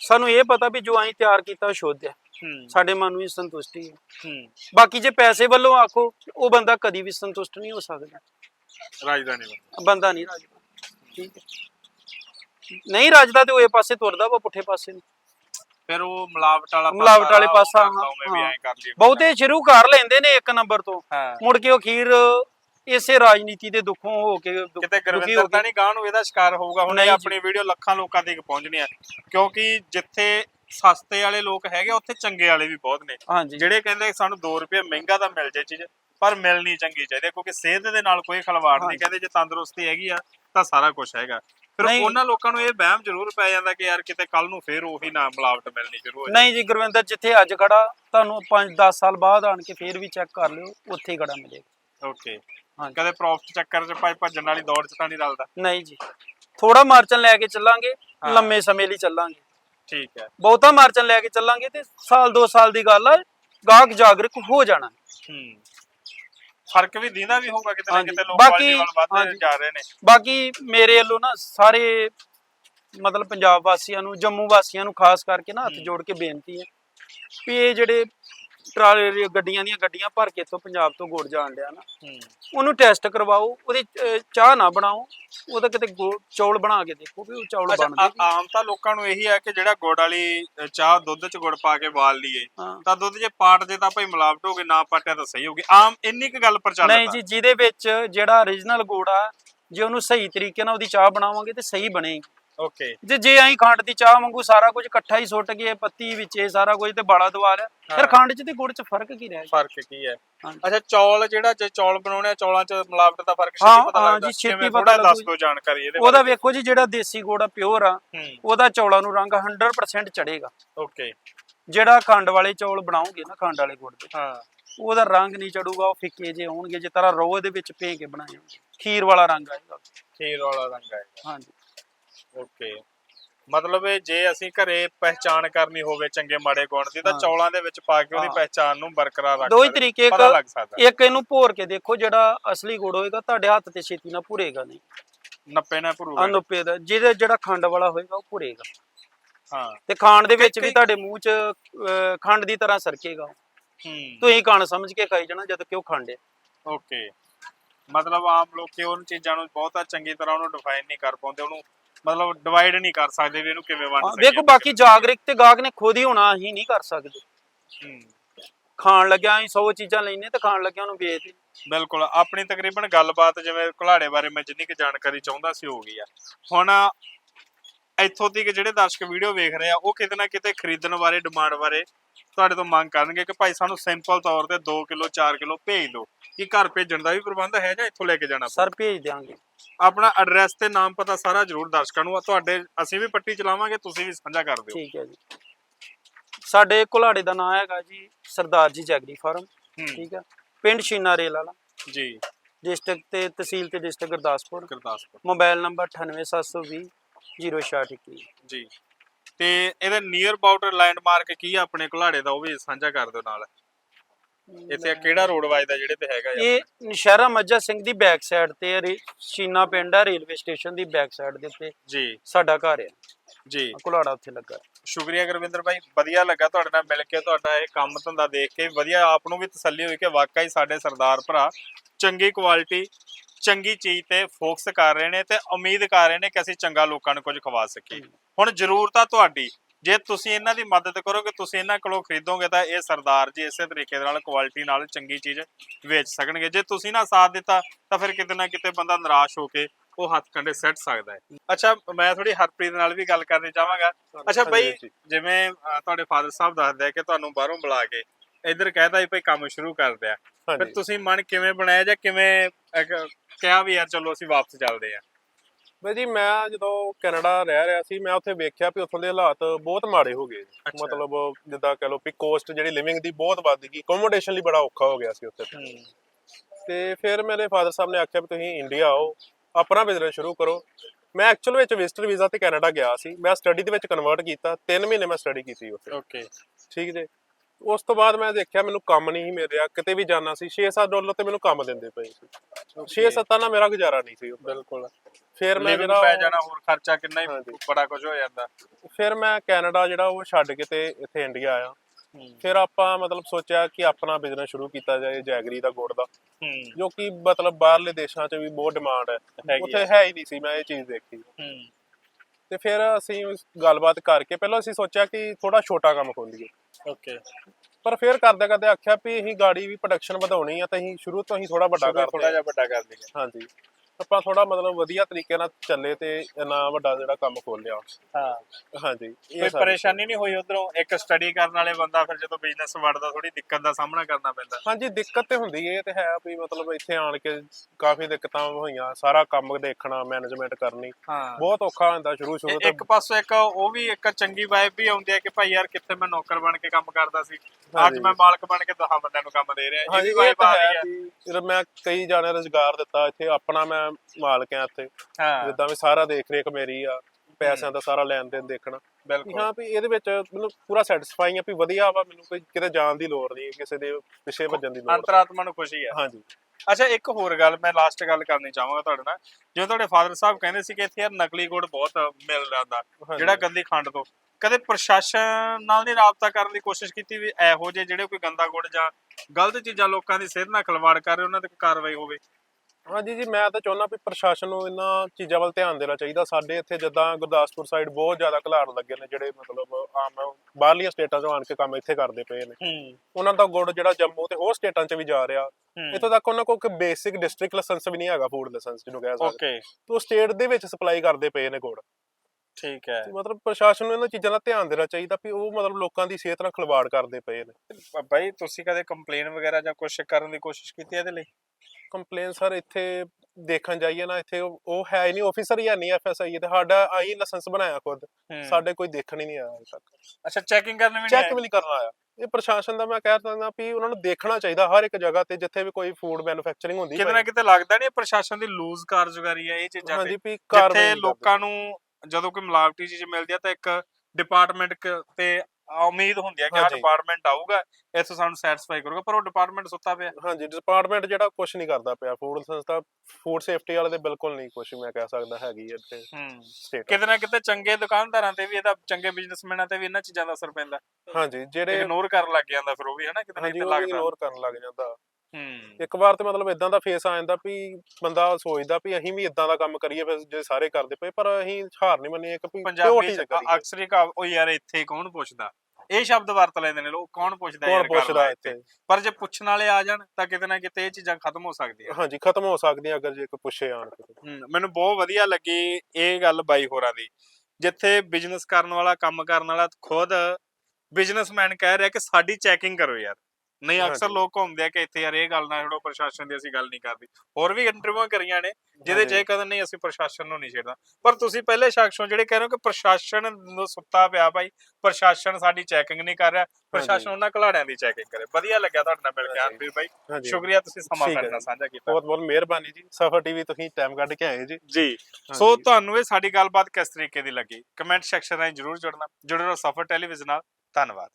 ਸਾਨੂੰ ਇਹ ਪਤਾ ਵੀ ਜੋ ਅਸੀਂ ਤਿਆਰ ਕੀਤਾ ਸ਼ੁੱਧ ਹੈ। ਸਾਡੇ ਮਨ ਨੂੰ ਸੰਤੁਸ਼ਟੀ ਹੈ। ਬਾਕੀ ਜੇ ਪੈਸੇ ਵੱਲੋਂ ਆਖੋ ਉਹ ਬੰਦਾ ਕਦੀ ਵੀ ਸੰਤੁਸ਼ਟ ਨਹੀਂ ਹੋ ਸਕਦਾ। ਰਾਜਧਾਨੀ ਬੰਦਾ। ਬੰਦਾ ਨਹੀਂ ਰਾਜਦਾ ਠੀਕ ਹੈ। ਨਹੀਂ ਰਾਜਦਾ ਤੇ ਉਹ ਇਹ ਪਾਸੇ ਤੁਰਦਾ ਵਾ ਪੁੱਠੇ ਪਾਸੇ ਨੂੰ। ਫਿਰ ਉਹ ਮਿਲਾਵਟ ਵਾਲਾ ਮਿਲਾਵਟ ਵਾਲੇ ਪਾਸਾ, ਵੀ। ਐਂ ਕਰ ਲਈਏ। ਬਹੁਤੇ ਸ਼ੁਰੂ ਕਰ ਲੈਂਦੇ ਨੇ ਇੱਕ ਨੰਬਰ ਤੋਂ। ਮੁੜ ਕੇ ਉਹ ਅਖੀਰ ਇਸੇ ਰਾਜਨੀਤੀ ਦੇ ਦੁੱਖੋਂ ਹੋ ਕੇ ਕਿਤੇ ਗੁਰਵਿੰਦਰ ਤਾਂ ਨਹੀਂ ਗਾਹ ਨੂੰ ਇਹਦਾ ਸ਼ਿਕਾਰ ਹੋਊਗਾ। ਹੁਣ ਇਹ। ਆਪਣੀ ਵੀਡੀਓ ਲੱਖਾਂ ਲੋਕਾਂ ਤੱਕ ਪਹੁੰਚਣੀ ਹੈ ਕਿਉਂਕਿ ਜਿੱਥੇ ਸਸਤੇ ਵਾਲੇ ਲੋਕ ਹੈਗੇ ਉੱਥੇ ਚੰਗੇ ਵਾਲੇ ਵੀ ਬਹੁਤ ਨੇ। ਜਿਹੜੇ ਕਹਿੰਦੇ ਸਾਨੂੰ 2 ਰੁਪਏ ਮਹਿੰਗਾ ਤਾਂ ਮਿਲ ਜੇ ਚੀਜ਼ ਪਰ ਮਿਲਣੀ ਚੰਗੀ ਚਾਹੀਦੀ। ਕਿਉਂਕਿ ਸਿਹਤ ਦੇ ਨਾਲ ਕੋਈ ਖਲਵਾੜ ਨਹੀਂ। ਕਹਿੰਦੇ ਜੇ ਤੰਦਰੁਸਤੀ ਹੈਗੀ ਆ ਤਾਂ ਸਾਰਾ ਕੁਝ ਹੈਗਾ। ਫਿਰ ਨਹੀਂ। ਉਹਨਾਂ ਲੋਕਾਂ ਨੂੰ ਇਹ ਵਹਿਮ ਜ਼ਰੂਰ ਪੈ ਜਾਂਦਾ ਕਿ ਯਾਰ ਕਿਤੇ ਕੱਲ ਨੂੰ ਫੇਰ ਉਹੀ ਨਾ ਮਿਲਾਵਟ ਮਿਲਣੀ ਸ਼ੁਰੂ ਹੋ ਜਾਏ ਨਹੀਂ ਜੀ ਗੁਰਵਿੰਦਰ ਜਿੱਥੇ ਅੱਜ ਖੜਾ ਤੁਹਾਨੂੰ 5-10 ਸਾਲ ਬਾਅਦ ਆਣ ਕੇ ਫੇਰ ਵੀ ਚੈੱਕ ਕਰ ਲਿਓ ਉੱਥੇ ਹੀ ਖੜਾ ਮਿਲੇਗਾ। ਓਕੇ। ਹਾਂਜੀ। ਕਦੇ ਪ੍ਰੋਫਿਟ ਚੱਕਰ ਚ ਭਾਈ ਭੱਜਣ ਵਾਲੀ ਦੌੜ ਚ ਤਾਂ ਨਹੀਂ ਰਲਦਾ। ਨਹੀਂ ਜੀ। ਥੋੜਾ ਮਾਰਜਨ ਲੈ ਕੇ ਚੱਲਾਂਗੇ ਹਾਂ। ਲੰਮੇ ਸਮੇਂ ਲਈ ਚੱਲਾਂਗੇ। ਠੀਕ ਹੈ। ਬਹੁਤਾ ਮਾਰਜਨ ਲੈ ਕੇ ਚੱਲਾਂਗੇ ਤੇ ਸਾਲ 2 ਸਾਲ ਦੀ ਗੱਲ ਆ ਗਾਹਕ ਜਾਗਰੂਕ ਹੋ ਜਾਣਾ। ਹੂੰ। ਫ਼ਰਕ ਵੀ ਦੀਂਦਾ ਵੀ ਹੋਊਗਾ ਕਿਤੇ ਨਾ ਹਾਂਜੀ। ਕਿਤੇ ਲੋਕ ਬਾਕੀ- ਵੱਲ ਹਾਂਜੀ। ਜਾ ਰਹੇ ਨੇ ਬਾਕੀ ਮੇਰੇ ਵੱਲੋਂ ਨਾ ਸਾਰੇ ਮਤਲਬ ਪੰਜਾਬ ਵਾਸੀਆਂ ਨੂੰ ਜੰਮੂ ਵਾਸੀਆਂ ਨੂੰ ਖਾਸ ਕਰਕੇ ਨਾ ਹੱਥ। ਜੋੜ ਕੇ ਬੇਨਤੀ ਹੈ ਵੀ ਇਹ ਜਿਹੜੇ ਟਰਾਲੇ ਗੱਡੀਆਂ ਦੀਆਂ ਗੱਡੀਆਂ ਭਰ ਕੇ ਇੱਥੋਂ ਪੰਜਾਬ ਤੋਂ ਗੁੜ ਜਾਣ ਡਿਆ ਨਾ। ਉਹਨੂੰ ਟੈਸਟ ਕਰਵਾਓ ਉਹਦੀ ਅਹ, ਚਾਹ ਨਾ ਬਣਾਓ ਉਹਦਾ ਕਿਤੇ ਗੁੜ- ਚੌਲ ਬਣਾ ਕੇ ਦੇਖੋ ਵੀ ਉਹ ਚੌਲ ਅੱਛਾ ਬਣਦੇ ਆ- ਕਿ- ਆਮ ਤਾਂ ਲੋਕਾਂ ਨੂੰ ਇਹੀ ਹੈ ਕਿ ਜਿਹੜਾ ਗੁੜ ਵਾਲੀ ਅ, ਚਾਹ ਦੁੱਧ ਚ ਗੁੜ ਪਾ ਕੇ ਵਾਲ ਲਈਏ ਹਾਂ। ਤਾਂ ਦੁੱਧ ਜੇ ਪਾਟ ਜੇ ਤਾਂ ਭਾਈ ਮਿਲਾਵਟ ਹੋ ਗਈ ਨਾ ਪਾਟਿਆ ਤਾਂ ਸਹੀ ਹੋ ਗਈ ਆਮ ਇੰਨੀ ਕੁ ਗੱਲ ਪ੍ਰਚਲਿਤ ਨਹੀਂ ਆ। ਜੀ ਜਿਹਦੇ ਵਿੱਚ ਜਿਹੜਾ origignal ਗੁੜ ਆ ਜੇ ਉਹਨੂੰ ਸਹੀ ਤਰੀਕੇ ਨਾਲ ਉਹਦੀ ਚਾਹ ਬਣਾਵਾਂਗੇ ਤੇ ਸਹੀ ਬਣੇਗੀ। ਓਕੇ। ਜੇ ਜੇ ਅਸੀਂ ਖੰਡ ਦੀ ਚਾਹ ਵਾਂਗੂ ਸਾਰਾ ਕੁਝ ਇਕੱਠਾ ਹੀ ਸੁੱਟ ਕੇ ਪੱਤੀ ਵਿੱਚ ਇਹ ਸਾਰਾ ਕੁਝ ਤੇ ਬਾਲਾ ਦਵਾ ਲਿਆ। ਫਿਰ ਹਾਂ। ਖੰਡ 'ਚ ਤੇ ਗੁੜ 'ਚ ਫ਼ਰਕ ਕੀ ਰਹਿ ਗਿਆ ਫ਼ਰਕ ਕੀ ਹੈ। ਅੱਛਾ ਚੌਲ ਜਿਹੜਾ ਜੇ ਚੌਲ ਬਣਾਉਣੇ ਆ ਚੌਲਾਂ ਚ ਮਿਲਾਵਟ ਦਾ ਫ਼ਰਕ ਹਾਂ, ਛੇਤੀ ਪਤਾ ਹਾਂ ਲੱਗਦਾ। ਜੀ, ਛੇਤੀ ਪਤਾ ਥੋੜ੍ਹਾ ਦੱਸ ਦਿਓ ਜਾਣਕਾਰੀ ਇਹਦੇ ਉਹਦਾ। ਵੇਖੋ ਜੀ ਜਿਹੜਾ ਦੇਸੀ ਗੁੜ ਆ ਪਿਓਰ ਆ ਹੂੰ। ਉਹਦਾ ਚੌਲਾਂ ਨੂੰ ਰੰਗ 100% ਚੜੇਗਾ ਓਕੇ। ਜਿਹੜਾ ਖੰਡ ਵਾਲੇ ਚੌਲ ਬਣਾਓਗੇ ਨਾ ਖੰਡ ਵਾਲੇ ਗੁੜ ਦੇ ਹਾਂ। ਉਹਦਾ ਰੰਗ ਨਹੀਂ ਚੜੂਗਾ ਉਹ ਫਿੱਕੇ ਜੇ ਹੋਣਗੇ ਜੇ ਤਰ੍ਹਾਂ ਰੋਹ ਦੇ ਵਿੱਚ ਭੇ ਕੇ ਬਣਾਏ ਖੀਰ ਵਾਲਾ ਰੰਗ ਆਏਗਾ। ਖੀਰ ਵਾਲਾ ਰੰਗ ਹੈ ਹਾਂਜੀ। ਓਕੇ। ਮਤਲਬ ਇਹ ਜੇ ਅਸੀਂ ਘਰੇ ਪਹਿਚਾਣ ਕਰਨੀ ਹੋਵੇ ਚੰਗੇ ਮਾੜੇ ਗੁਣ ਦੀ ਤਾਂ। ਚੌਲਾਂ ਦੇ ਵਿੱਚ ਪਾ ਕੇ ਉਹਦੀ। ਪਹਿਚਾਣ ਨੂੰ ਬਰਕਰਾਰ ਰੱਖ ਦੋ ਹੀ ਤਰੀਕੇ ਇੱਕ ਇੱਕ ਇਹਨੂੰ ਭੋਰ ਕੇ ਦੇਖੋ ਜਿਹੜਾ ਅਸਲੀ ਗੁੜ ਹੋਏਗਾ ਤੁਹਾਡੇ ਹੱਥ ਤੇ ਛੇਤੀ ਨਾਲ ਭੁਰੇਗਾ ਨਹੀਂ। ਨੱਪੇ ਨਾ ਭਰੂਗਾ। ਅਨੁਪੇ ਦਾ ਜਿਹਦੇ ਜਿਹੜਾ ਖੰਡ ਵਾਲਾ ਹੋਏਗਾ ਉਹ ਭੁਰੇਗਾ। ਹਾਂ। ਤੇ ਖਾਣ ਦੇ ਵਿੱਚ ਵੀ ਤੁਹਾਡੇ ਮੂੰਹ 'ਚ ਖੰਡ ਦੀ ਤਰ੍ਹਾਂ ਸਰਕੇਗਾ। ਹੂੰ। ਤੁਸੀਂ ਕਣ ਸਮਝ ਕੇ ਖਾਈ ਜਾਣਾ ਜਦ ਕਿ ਉਹ ਖੰਡ ਹੈ ਓਕੇ। ਮਤਲਬ ਆਮ ਲੋਕੀ ਉਹਨਾਂ ਚੀਜ਼ਾਂ ਨੂੰ ਬਹੁਤਾ ਚੰਗੀ ਤਰ੍ਹਾਂ ਉਹਨੂੰ ਡਿਫਾਈਨ ਨਹੀਂ ਕਰ ਪਾਉਂਦੇ। ਉਹਨੂੰ ਮਤਲਬ ਡਿਵਾਈਡ ਨਹੀਂ ਕਰ ਸਕਦੇ ਵੀ ਇਹਨੂੰ ਕਿਵੇਂ ਵੰਡ ਸਕਦੇ ਵੇਖੋ ਬਾਕੀ ਜਾਗਰਿਕ ਤੇ ਗਾਹਕ ਨੇ ਖੁਦ ਹੀ ਹੋਣਾ ਅਸੀਂ ਨਹੀਂ ਕਰ ਸਕਦੇ। ਹੂੰ। ਖਾਣ ਲੱਗਿਆ ਅਸੀਂ 100 ਚੀਜ਼ਾਂ ਲੈਨੇ ਤੇ ਖਾਣ ਲੱਗਿਆ ਉਹਨੂੰ ਵੇਚਦੇ। ਬਿਲਕੁਲ ਆਪਣੀ ਤਕਰੀਬਨ ਗੱਲਬਾਤ ਜਿਵੇਂ ਕੁਲਾੜੇ ਬਾਰੇ ਮੈਂ ਜਿੰਨੀ ਕੁ ਜਾਣਕਾਰੀ ਚਾਹੁੰਦਾ ਸੀ ਹੋ ਗਈ ਆ। ਹੁਣ ਇੱਥੋਂ ਤੱਕ ਜਿਹੜੇ ਦਰਸ਼ਕ ਵੀਡੀਓ ਵੇਖ ਰਹੇ ਆ ਉਹ ਕਿਤੇ ਨਾ ਕਿਤੇ ਖਰੀਦਣ ਬਾਰੇ ਡਿਮਾਂਡ ਬਾਰੇ ਤੁਹਾਡੇ ਤੋਂ ਮੰਗ ਕਰਨਗੇ ਕਿ ਭਾਈ ਸਾਨੂੰ ਸਿੰਪਲ ਤੌਰ ਤੇ 2 ਕਿਲੋ 4 ਕਿਲੋ ਭੇਜ ਦਿਓ। ਕੀ ਘਰ ਭੇਜਣ ਦਾ ਵੀ ਪ੍ਰਬੰਧ ਹੈ ਜਾਂ ਇੱਥੋਂ ਲੈ ਕੇ ਜਾਣਾ? ਸਰ ਭੇਜ ਦਿਆਂਗੇ। ਆਪਣਾ ਐਡਰੈਸ ਤੇ ਨਾਮ ਪਤਾ ਸਾਰਾ ਜ਼ਰੂਰ ਦਰਸ਼ਕਾਂ ਨੂੰ ਤੁਹਾਡੇ ਅਸੀਂ ਵੀ ਪੱਟੀ ਚਲਾਵਾਂਗੇ ਤੁਸੀਂ ਵੀ ਸਾਂਝਾ ਕਰ ਦਿਓ। ਠੀਕ ਹੈ ਜੀ। ਸਾਡੇ ਕੁਲਾੜੇ ਦਾ ਨਾਮ ਹੈਗਾ ਜੀ ਸਰਦਾਰ ਜੀ ਜੈਗਰੀ ਫਾਰਮ। ਠੀਕ ਹੈ। ਪਿੰਡ ਸ਼ੀਨਾ ਰੇਲ ਵਾਲਾ। ਜੀ। ਡਿਸਟ੍ਰਿਕਟ ਤੇ ਤਹਿਸੀਲ ਤੇ district Gurdaspur. Gurdaspur. Mobile number 98720 0621 ਜੀ। ਤੇ ਇਹਦਾ ਨੀਅਰ ਅਬਾਊਟ ਲੈਂਡਮਾਰਕ ਕੀ ਆ ਆਪਣੇ ਕੁਲਾੜੇ ਦਾ ਉਹ ਵੀ ਸਾਂਝਾ ਕਰ ਦਿਓ ਨਾਲ। ਇੱਥੇ ਕਿਹੜਾ ਰੋਡ ਵੱਜਦਾ ਜਿਹੜੇ ਤੇ ਹੈਗਾ ਆ? ਇਹ ਨਸ਼ਹਿਰਾ ਮੱਝਾ ਸਿੰਘ ਦੀ ਬੈਕ ਸਾਈਡ ਤੇ ਸ਼ੀਨਾ ਪਿੰਡ ਹੈ ਰੇਲਵੇ ਸਟੇਸ਼ਨ ਦੀ ਬੈਕ ਸਾਈਡ ਦੇ ਉੱਤੇ। ਜੀ। ਸਾਡਾ ਘਰ ਹੈ ਜੀ। ਕੁਲਾੜਾ ਉੱਥੇ ਲੱਗਾ। ਸ਼ੁਕਰੀਆ ਗੁਰਵਿੰਦਰ ਭਾਈ ਵਧੀਆ ਲੱਗਾ ਤੁਹਾਡੇ ਨਾਲ ਮਿਲ ਕੇ ਤੁਹਾਡਾ ਇਹ ਕੰਮ ਧੰਦਾ ਦੇਖ ਕੇ। ਵਧੀਆ ਆਪ ਨੂੰ ਵੀ ਤਸੱਲੀ ਹੋਈ ਕਿ ਵਾਕਈ ਸਾਡੇ ਸਰਦਾਰ ਭਰਾ ਚੰਗੀ ਕੁਆਲਿਟੀ ਚੰਗੀ ਚੀਜ਼ ਤੇ ਫੋਕਸ ਕਰ ਰਹੇ ਨੇ ਤੇ ਉਮੀਦ ਕਰ ਰਹੇ ਨੇ ਕਿ ਅਸੀਂ ਚੰਗਾ ਲੋਕਾਂ ਨੂੰ ਕੁਝ ਖਵਾ ਸਕੀਏ। ਹੁਣ ਜ਼ਰੂਰਤ ਆ ਤੁਹਾਡੀ। ਜੇ ਤੁਸੀਂ ਇਹਨਾਂ ਦੀ ਮਦਦ ਕਰੋਗੇ ਤੁਸੀਂ ਇਹਨਾਂ ਕੋਲੋਂ ਖਰੀਦੋਗੇ ਤਾਂ ਇਹ ਸਰਦਾਰ ਜੀ ਇਸੇ ਤਰੀਕੇ ਨਾਲ ਕੁਆਲਿਟੀ ਨਾਲ ਚੰਗੀ ਚੀਜ਼ ਵੇਚ ਸਕਣਗੇ। ਜੇ ਤੁਸੀਂ ਨਾ ਸਾਥ ਦਿੱਤਾ ਤਾਂ ਫਿਰ ਕਿਤੇ ਨਾ ਕਿਤੇ ਬੰਦਾ ਨਿਰਾਸ਼ ਹੋ ਕੇ ਉਹ ਹੱਥ ਕੰਡੇ ਸੱਟ ਸਕਦਾ ਹੈ। ਅੱਛਾ ਮੈਂ ਥੋੜੀ ਹਰਪ੍ਰੀਤ ਨਾਲ ਵੀ ਗੱਲ ਕਰਨੀ ਚਾਹਾਂਗਾ। ਅੱਛਾ ਬਈ। ਜਿਵੇਂ ਤੁਹਾਡੇ ਫਾਦਰ ਸਾਹਿਬ ਦੱਸਦੇ ਆ ਕਿ ਤੁਹਾਨੂੰ ਬਾਹਰੋਂ ਬੁਲਾ ਕੇ ਇੱਧਰ ਕਹਿਤਾ ਵੀ ਭਈ ਕੰਮ ਸ਼ੁਰੂ ਕਰ ਦਿਆ। ਫਿਰ ਤੁਸੀਂ ਮਨ ਕਿਵੇਂ ਬਣਾਇਆ ਜਾਂ ਕਿਵੇਂ ਕਿਹਾ ਵੀ ਯਾਰ ਚਲੋ ਅਸੀਂ ਵਾਪਸ ਚੱਲਦੇ ਆ ਬਈ ਜੀ ਮੈਂ ਜਦੋਂ ਕੈਨੇਡਾ ਰਹਿ ਰਿਹਾ ਸੀ ਮੈਂ ਉੱਥੇ ਵੇਖਿਆ ਵੀ ਉੱਥੋਂ ਦੇ ਹਾਲਾਤ ਬਹੁਤ ਮਾੜੇ ਹੋ ਗਏ। ਮਤਲਬ ਜਿੱਦਾਂ ਕਹ ਲਓ ਵੀ ਕੋਸਟ ਜਿਹੜੀ ਲਿਵਿੰਗ ਦੀ ਬਹੁਤ ਵੱਧ ਗਈ। ਅਕੋਮੋਡੇਸ਼ਨ ਲਈ ਬੜਾ ਔਖਾ ਹੋ ਗਿਆ ਸੀ ਉੱਥੇ ਤੇ। ਫਿਰ ਮੇਰੇ ਫਾਦਰ ਸਾਹਿਬ ਨੇ ਆਖਿਆ ਵੀ ਤੁਸੀਂ ਇੰਡੀਆ ਆਓ ਆਪਣਾ ਬਿਜ਼ਨਸ ਸ਼ੁਰੂ ਕਰੋ। ਮੈਂ ਐਕਚੁਅਲ ਵਿੱਚ ਵਿਜ਼ਟਰ ਵੀਜ਼ਾ ਤੇ ਕੈਨੇਡਾ ਗਿਆ ਸੀ। ਮੈਂ ਸਟੱਡੀ ਦੇ ਵਿੱਚ ਕਨਵਰਟ ਕੀਤਾ। 3 ਮਹੀਨੇ ਮੈਂ ਸਟੱਡੀ ਕੀਤੀ ਉੱਥੇ। ਓਕੇ ਠੀਕ ਜੇ? ਉਸ ਤੋਂ ਬਾਅਦ ਮੈਂ ਦੇਖਿਆ ਮੈਨੂੰ ਕੰਮ ਨਹੀਂ ਮਿਲ ਰਿਹਾ। ਕਿਤੇ ਵੀ ਜਾਣਾ ਸੀ 6-7 ਡਾਲਰ ਤੇ ਮੈਨੂੰ ਕੰਮ ਦਿੰਦੇ ਪਏ ਸੀ। 6-7 ਨਾਲ ਮੇਰਾ ਗੁਜ਼ਾਰਾ ਨਹੀਂ ਸੀ ਬਿਲਕੁਲ। ਫਿਰ ਮੈਂ ਲਿਵਿੰਗ ਪੈ ਜਿਹੜਾ ਜਾਣਾ ਹੋਰ ਖਰਚਾ ਕਿੰਨਾ ਹੀ। ਬੜਾ ਕੁਝ ਹੋ ਜਾਂਦਾ। ਫਿਰ ਮੈਂ ਕੈਨੇਡਾ ਜਿਹੜਾ ਉਹ ਛੱਡ ਕੇ ਤੇ ਇੱਥੇ ਇੰਡੀਆ ਆਇਆ। ਫਿਰ ਆਪਾਂ ਮਤਲਬ ਸੋਚਿਆ ਕਿ ਆਪਣਾ ਬਿਜ਼ਨਸ ਸ਼ੁਰੂ ਕੀਤਾ ਜਾਏ ਜੈਗਰੀ ਦਾ ਗੁੜ ਦਾ। ਜੋ ਕਿ ਮਤਲਬ ਬਾਹਰਲੇ ਦੇਸ਼ਾਂ 'ਚ ਵੀ ਬਹੁਤ ਡਿਮਾਂਡ ਹੈ। ਉੱਥੇ ਹੈ। ਹੀ ਨਹੀਂ ਸੀ ਮੈਂ ਇਹ ਚੀਜ਼ ਦੇਖੀ। ਤੇ ਫਿਰ ਅਸੀਂ ਗੱਲਬਾਤ ਕਰਕੇ ਪਹਿਲਾਂ ਅਸੀਂ ਸੋਚਿਆ ਕਿ ਥੋੜਾ ਛੋਟਾ ਕੰਮ ਖੋਲੀਏ। ਓਕੇ। ਪਰ ਫਿਰ ਕਰਦੇ ਕਰਦੇ ਆਖਿਆ ਵੀ ਅਸੀਂ ਗਾੜੀ ਵੀ ਪ੍ਰੋਡਕਸ਼ਨ ਵਧਾਉਣੀ ਆ ਤਾਂ ਅਸੀਂ ਸ਼ੁਰੂ ਤੋਂ ਹੀ ਥੋੜਾ ਵੱਡਾ ਥੋੜਾ ਕਰਦੇ ਜਿਹਾ ਵੱਡਾ ਕਰ ਲਈਏ। ਹਾਂਜੀ। ਆਪਾਂ ਥੋੜਾ ਮਤਲਬ ਵਧੀਆ ਤਰੀਕੇ ਨਾਲ ਚੱਲੇ ਤੇ ਇੰਨਾ ਵੱਡਾ ਜਿਹੜਾ ਕੰਮ ਖੋਲ ਲਿਆ ਹਾਂ। ਹਾਂਜੀ ਕੋਈ ਪਰੇਸ਼ਾਨੀ ਨਹੀਂ ਹੋਈ ਉਧਰੋਂ? ਇੱਕ ਸਟੱਡੀ ਕਰਨ ਵਾਲੇ ਬੰਦਾ ਫਿਰ ਜਦੋਂ ਬਿਜ਼ਨਸ ਵੜਦਾ ਥੋੜੀ ਦਿੱਕਤ ਦਾ ਸਾਹਮਣਾ ਕਰਨਾ ਪੈਂਦਾ। ਹਾਂਜੀ ਦਿੱਕਤ ਤੇ ਹੁੰਦੀ ਹੈ ਇਹ ਤੇ ਹੈ ਵੀ ਮਤਲਬ ਇੱਥੇ ਆਣ ਕੇ ਕਾਫੀ ਦਿੱਕਤਾਂ ਹੋਈਆਂ ਸਾਰਾ ਕੰਮ ਦੇਖਣਾ ਮੈਨੇਜਮੈਂਟ ਕਰਨੀ। ਹਾਂ। ਬਹੁਤ ਔਖਾ ਹੁੰਦਾ ਸ਼ੁਰੂ ਸ਼ੁਰੂ ਤੋਂ। ਇੱਕ ਪਾਸੋਂ ਇੱਕ ਉਹ ਵੀ ਇੱਕ ਚੰਗੀ ਵਾਈਬ ਵੀ ਆਉਂਦੀ ਹੈ ਕਿ ਭਾਈ ਯਾਰ ਕਿੱਥੇ ਮੈਂ ਨੌਕਰ ਬਣ ਕੇ ਕੰਮ ਕਰਦਾ ਸੀ। ਅੱਜ ਹਾਂਜੀ। ਮੈਂ ਮਾਲਕ ਬਣ ਕੇ 10 ਬੰਦਿਆਂ ਨੂੰ ਕੰਮ ਦੇ ਰਿਹਾ ਇਹ ਹਾਂਜੀ ਵੀ ਇਹ ਵਾਈਬ ਤਾਂ ਆ ਹੈ ਰਹੀ ਹੈ। ਵੀ ਜਦੋਂ ਮੈਂ ਕਈ ਜਾਣੇ ਰੁਜ਼ਗਾਰ ਦਿੱਤਾ ਇੱਥੇ ਆਪਣਾ ਮੈਂ ਮਾਲਕ ਆ ਇੱਥੇ। ਹਾਂ। ਜਿੱਦਾਂ ਵੀ ਸਾਰਾ ਦੇਖ ਰੇਖ ਮੇਰੀ ਆ ਪੈਸਿਆਂ ਦਾ ਸਾਰਾ ਲੈਣ ਦੇਣ ਦੇਖਣਾ। ਬਿਲਕੁਲ। ਹਾਂ ਵੀ ਇਹਦੇ ਵਿੱਚ ਮੈਨੂੰ ਪੂਰਾ ਸੈਟੀਸਫਾਈ ਆ ਵੀ ਵਧੀਆ ਵਾ ਮੈਨੂੰ ਕੋਈ ਕਿਤੇ ਜਾਣ ਦੀ ਲੋੜ ਨਹੀਂ ਕਿਸੇ ਦੇ ਪਿੱਛੇ ਭੱਜਣ ਦੀ ਲੋੜ ਨਹੀਂ। ਅੰਤਰਾਤਮਾ ਨੂੰ ਖੁਸ਼ੀ ਹੈ ਹਾਂਜੀ। ਅੱਛਾ ਇੱਕ ਹੋਰ ਗੱਲ ਮੈਂ ਲਾਸਟ ਗੱਲ ਕਰਨੀ ਚਾਹਾਂਗਾ ਤੁਹਾਡੇ ਨਾਲ। ਜਿਵੇਂ ਤੁਹਾਡੇ ਫਾਦਰ ਸਾਹਿਬ ਕਹਿੰਦੇ ਸੀ ਕਿ ਇੱਥੇ ਯਾਰ ਨਕਲੀ ਗੁੜ ਬਹੁਤ ਮਿਲ ਜਾਂਦਾ। ਜਿਹੜਾ ਗੰਦੀ ਖੰਡ ਤੋਂ। ਕਦੇ ਪ੍ਰਸ਼ਾਸਨ ਨਾਲ ਨਹੀਂ ਰਾਬਤਾ ਕਰਨ ਦੀ ਕੋਸ਼ਿਸ਼ ਕੀਤੀ ਵੀ ਇਹੋ ਜਿਹੇ ਜਿਹੜੇ ਕੋਈ ਗੰਦਾ ਗੁੜ ਜਾਂ ਗਲਤ ਚੀਜ਼ਾਂ ਲੋਕਾਂ ਦੀ ਸਿਹਤ ਨਾਲ ਖਿਲਵਾੜ ਕਰ ਰਹੇ ਉਹਨਾਂ ਤੇ ਕੋਈ ਕਾਰਵਾਈ ਹੋਵੇ? ਹਾਂਜੀ ਜੀ ਮੈਂ ਤਾਂ ਚਾਹੁੰਦਾ ਵੀ ਪ੍ਰਸ਼ਾਸਨ ਨੂੰ ਇਹਨਾਂ ਚੀਜ਼ਾਂ ਵੱਲ ਧਿਆਨ ਦੇਣਾ ਚਾਹੀਦਾ। ਸਾਡੇ ਇੱਥੇ ਜਿੱਦਾਂ ਗੁਰਦਾਸਪੁਰ ਸਾਈਡ ਬਹੁਤ ਜ਼ਿਆਦਾ ਘਲਾੜ ਲੱਗੇ ਨੇ ਜਿਹੜੇ ਮਤਲਬ ਆਮ ਬਾਹਰਲੀਆਂ ਸਟੇਟਾਂ 'ਚੋਂ ਆਣ ਕੇ ਕੰਮ ਇੱਥੇ ਕਰਦੇ ਪਏ ਨੇ। ਉਹਨਾਂ ਦਾ ਗੁੜ ਜਿਹੜਾ ਜੰਮੂ ਤੇ ਹੋਰ ਸਟੇਟਾਂ 'ਚ ਵੀ ਜਾ ਰਿਹਾ। ਇੱਥੋਂ ਤੱਕ ਉਹਨਾਂ ਕੋਲ ਇੱਕ ਬੇਸਿਕ ਡਿਸਟ੍ਰਿਕਟ ਲਾਇਸੈਂਸ ਵੀ ਨਹੀਂ ਹੈਗਾ ਫੂਡ ਲਾਇਸੈਂਸ ਜਿਹਨੂੰ ਕਹਿ ਸਕਦੇ। ਓਕੇ ਤੇ ਸਟੇਟ ਦੇ ਵਿੱਚ ਸਪਲਾਈ ਕਰਦੇ ਪਏ ਨੇ ਗੁੜ। ਠੀਕ ਹੈ। ਤੇ ਮਤਲਬ ਪ੍ਰਸ਼ਾਸਨ ਨੂੰ ਇਹਨਾਂ ਚੀਜ਼ਾਂ ਦਾ ਧਿਆਨ ਦੇਣਾ ਚਾਹੀਦਾ ਵੀ ਉਹ ਮਤਲਬ ਲੋਕਾਂ ਦੀ ਸਿਹਤ ਨਾਲ ਖਿਲਵਾੜ ਕਰਦੇ ਪਏ ਨੇ। ਬਾਈ ਤੁਸੀਂ ਕਦੇ ਕੰਪਲੇਨ ਵਗੈਰਾ ਜਾਂ ਕੁਝ ਕਰਨ ਦੀ ਕੋਸ਼ਿਸ਼ ਕੀਤੀ ਇਹਦੇ ਲਈ? ਕੰਪਲੇਨ ਸਰ ਇੱਥੇ ਦੇਖਣ ਜਾਈਏ ਨਾ ਇੱਥੇ ਉਹ ਉਹ ਹੈ ਹੀ ਨਹੀਂ ਆਫੀਸਰ ਹੀ ਹੈ ਨਹੀਂ ਐਫਐਸਆਈ ਤੇ ਸਾਡਾ ਆਈ ਲਾਇਸੈਂਸ ਬਣਾਇਆ ਖੁਦ। ਸਾਡੇ ਕੋਈ ਦੇਖਣ ਹੀ ਨਹੀਂ ਆਇਆ ਅਜੇ ਤੱਕ। ਅੱਛਾ ਚੈਕਿੰਗ ਕਰਨ ਵੀ ਨਹੀਂ ਚੈੱਕ ਆਏ? ਵੀ ਨਹੀਂ ਕਰਨ ਆਇਆ। ਇਹ ਪ੍ਰਸ਼ਾਸਨ ਦਾ ਮੈਂ ਕਹਿ ਸਕਦਾ ਵੀ ਉਹਨਾਂ ਨੂੰ ਦੇਖਣਾ ਚਾਹੀਦਾ ਹਰ ਇੱਕ ਜਗ੍ਹਾ ਤੇ ਜਿੱਥੇ ਵੀ ਕੋਈ ਫੂਡ ਮੈਨੂਫੈਕਚਰਿੰਗ ਹੁੰਦੀ ਕਿਤੇ ਨਾ ਕਿਤੇ ਲੱਗਦਾ ਨਹੀਂ ਪ੍ਰਸ਼ਾਸਨ ਦੀ ਲੂਜ਼ ਕਾਰਜਕਾਰੀ ਹੈ ਇਹ ਚੀਜ਼ਾਂ ਹਾਂਜੀ ਵੀ ਕਾਰਵਾਈ ਜਿੱਥੇ ਨਹੀਂ ਕਰਦੇ। ਲੋਕਾਂ ਨੂੰ ਜਦੋਂ ਕੋਈ ਮਿਲਾਵਟੀ ਚੀਜ਼ ਮਿਲਦੀ ਆ ਤਾਂ ਇੱਕ ਡਿਪਾਰਟਮੈਂਟ ਤੇ ਉਮੀਦ ਹੁੰਦੀ ਹੈ ਕਿ ਹਾਂਜੀ। ਡਿਪਾਰਟਮੈਂਟ ਆਊਗਾ ਇੱਥੋਂ ਸਾਨੂੰ ਸੈਟੀਸਫਾਈ ਕਰੂਗਾ ਪਰ ਉਹ ਡਿਪਾਰਟਮੈਂਟ ਸੁੱਤਾ ਪਿਆ। ਹਾਂਜੀ ਡਿਪਾਰਟਮੈਂਟ ਜਿਹੜਾ ਕੁਝ ਨਹੀਂ ਕਰਦਾ ਪਿਆ ਫੂਡ ਸੰਸਥਾ ਫੂਡ ਸੇਫਟੀ ਵਾਲੇ ਤੇ ਬਿਲਕੁਲ ਨਹੀਂ ਕੁਝ ਮੈਂ ਕਹਿ ਸਕਦਾ ਹੈਗੀ ਇੱਥੇ। ਹੂੰ। ਸਟੇਟ ਕਿਤੇ ਨਾ ਕਿਤੇ ਚੰਗੇ ਦੁਕਾਨਦਾਰਾਂ ਤੇ ਵੀ ਇਹਦਾ ਚੰਗੇ ਬਿਜ਼ਨਸਮੈਨਾਂ ਤੇ ਵੀ ਇਹਨਾਂ ਚੀਜ਼ਾਂ ਦਾ ਅਸਰ ਪੈਂਦਾ। ਹਾਂਜੀ ਜਿਹੜੇ ਇਗਨੋਰ ਕਰਨ ਲੱਗ ਜਾਂਦਾ ਫਿਰ ਉਹ ਵੀ ਹਨਾ ਕਿਤੇ ਨਾ ਹਾਂਜੀ ਕਿਤੇ ਉਹ ਲੱਗਦਾ। ਇਗਨੋਰ ਕਰਨ ਲੱਗ ਜਾਂਦਾ। ਇੱਕ ਵਾਰ ਤੇ ਮਤਲਬ ਇਦਾਂ ਦਾ ਫੇਸ ਆ ਜਾਂਦਾ ਵੀ ਬੰਦਾ ਸੋਚਦਾ ਵੀ ਅਸੀਂ ਵੀ ਇਦਾਂ ਦਾ ਕੰਮ ਕਰੀਏ ਫਿਰ ਜੇ ਸਾਰੇ ਕਰਦੇ ਪਏ ਪਰ ਅਸੀਂ ਹਾਰ ਨਹੀਂ ਮੰਨੀ ਇੱਕ ਵੀ ਪੰਜਾਬੀ। ਅਕਸਰ ਕਹਾਵ- ਉਹ ਯਾਰ ਇੱਥੇ ਕੌਣ ਪੁੱਛਦਾ? ਇਹ ਸ਼ਬਦ ਵਰਤ ਲੈਂਦੇ ਨੇ ਲੋਕ ਕੌਣ ਪੁੱਛਦਾ ਯਾਰ ਪੁੱਛਦਾ ਇੱਥੇ? ਪਰ ਜੇ ਪੁੱਛਣ ਵਾਲੇ ਆ ਜਾਣ ਤਾਂ ਕਿਤੇ ਨਾ ਕਿਤੇ ਇਹ ਚੀਜ਼ਾਂ ਖਤਮ ਹੋ ਸਕਦੀਆਂ। ਹਾਂਜੀ ਖਤਮ ਹੋ ਸਕਦੀਆਂ ਅਗਰ ਜੇ ਕੋਈ ਪੁੱਛੇ ਆਣ ਮੈਨੂੰ ਬਹੁਤ ਵਧੀਆ ਲੱਗੀ ਇਹ ਗੱਲ ਬਾਈ ਹੋਰਾਂ ਦੀ। ਜਿੱਥੇ ਬਿਜ਼ਨਸ ਕਰਨ ਵਾਲਾ ਕੰਮ ਕਰਨ ਵਾਲਾ ਖੁਦ ਬਿਜ਼ਨਸਮੈਨ ਕਹਿ ਰਿਹਾ ਕਿ ਸਾਡੀ ਚੈਕਿੰਗ ਕਰੋ ਯਾਰ। ਨਹੀਂ ਅਕਸਰ। ਲੋਕ ਘੁੰਮਦੇ ਆ ਕਿ ਇੱਥੇ ਯਾਰ ਇਹ ਗੱਲ ਨਾ ਛੇੜੋ ਪ੍ਰਸ਼ਾਸਨ ਦੀ ਅਸੀਂ ਗੱਲ ਨਹੀਂ ਕਰਦੇ। ਹੋਰ ਵੀ ਇੰਟਰਵਿਊ ਕਰੀਆਂ ਨੇ ਜਿਹਦੇ ਚ ਇਹ ਕਦਮ ਨਹੀਂ ਅਸੀਂ ਪ੍ਰਸ਼ਾਸਨ ਨੂੰ ਨਹੀਂ ਛੇੜਦਾ। ਪਰ ਤੁਸੀਂ ਪਹਿਲੇ ਸ਼ਖਸ ਹੋ ਜਿਹੜੇ ਕਹਿ ਰਹੇ ਹੋ ਕਿ ਪ੍ਰਸ਼ਾਸਨ ਨੂੰ ਸੁੱਤਾ ਪਿਆ ਭਾਈ ਪ੍ਰਸ਼ਾਸਨ ਸਾਡੀ ਚੈਕਿੰਗ ਨਹੀਂ ਕਰ ਰਿਹਾ ਪ੍ਰਸ਼ਾਸਨ ਉਹਨਾਂ ਘਲਾੜਿਆਂ ਦੀ ਚੈਕਿੰਗ ਕਰੇ। ਵਧੀਆ ਲੱਗਿਆ ਤੁਹਾਡੇ ਨਾਲ ਮਿਲ ਕੇ। ਹਰਪ੍ਰੀਤ ਭਾਈ। ਸ਼ੁਕਰੀਆ ਤੁਸੀਂ ਸਮਾਂ ਜੀ। ਸਾਂਝਾ ਕੀਤਾ। ਬਹੁਤ ਬਹੁਤ ਮਿਹਰਬਾਨੀ ਜੀ। ਸਫਰ ਟੀਵੀ ਤੁਸੀਂ ਟਾਈਮ ਕੱਢ ਕੇ ਆਏ ਜੀ। ਜੀ। ਸੋ। ਤੁਹਾਨੂੰ ਇਹ ਸਾਡੀ ਗੱਲਬਾਤ ਕਿਸ ਤਰੀਕੇ ਦੀ ਲੱਗੀ? ਕਮੈਂਟ ਸੈਕਸ਼ਨ ਰਾਹੀਂ ਜਰੂਰ ਜੁੜਨਾ। ਜੁੜੇ ਰਹੋ ਸਫਰ ਟੈਲੀਵਿਜ਼ਨ ਨਾਲ। ਧੰਨਵਾਦ।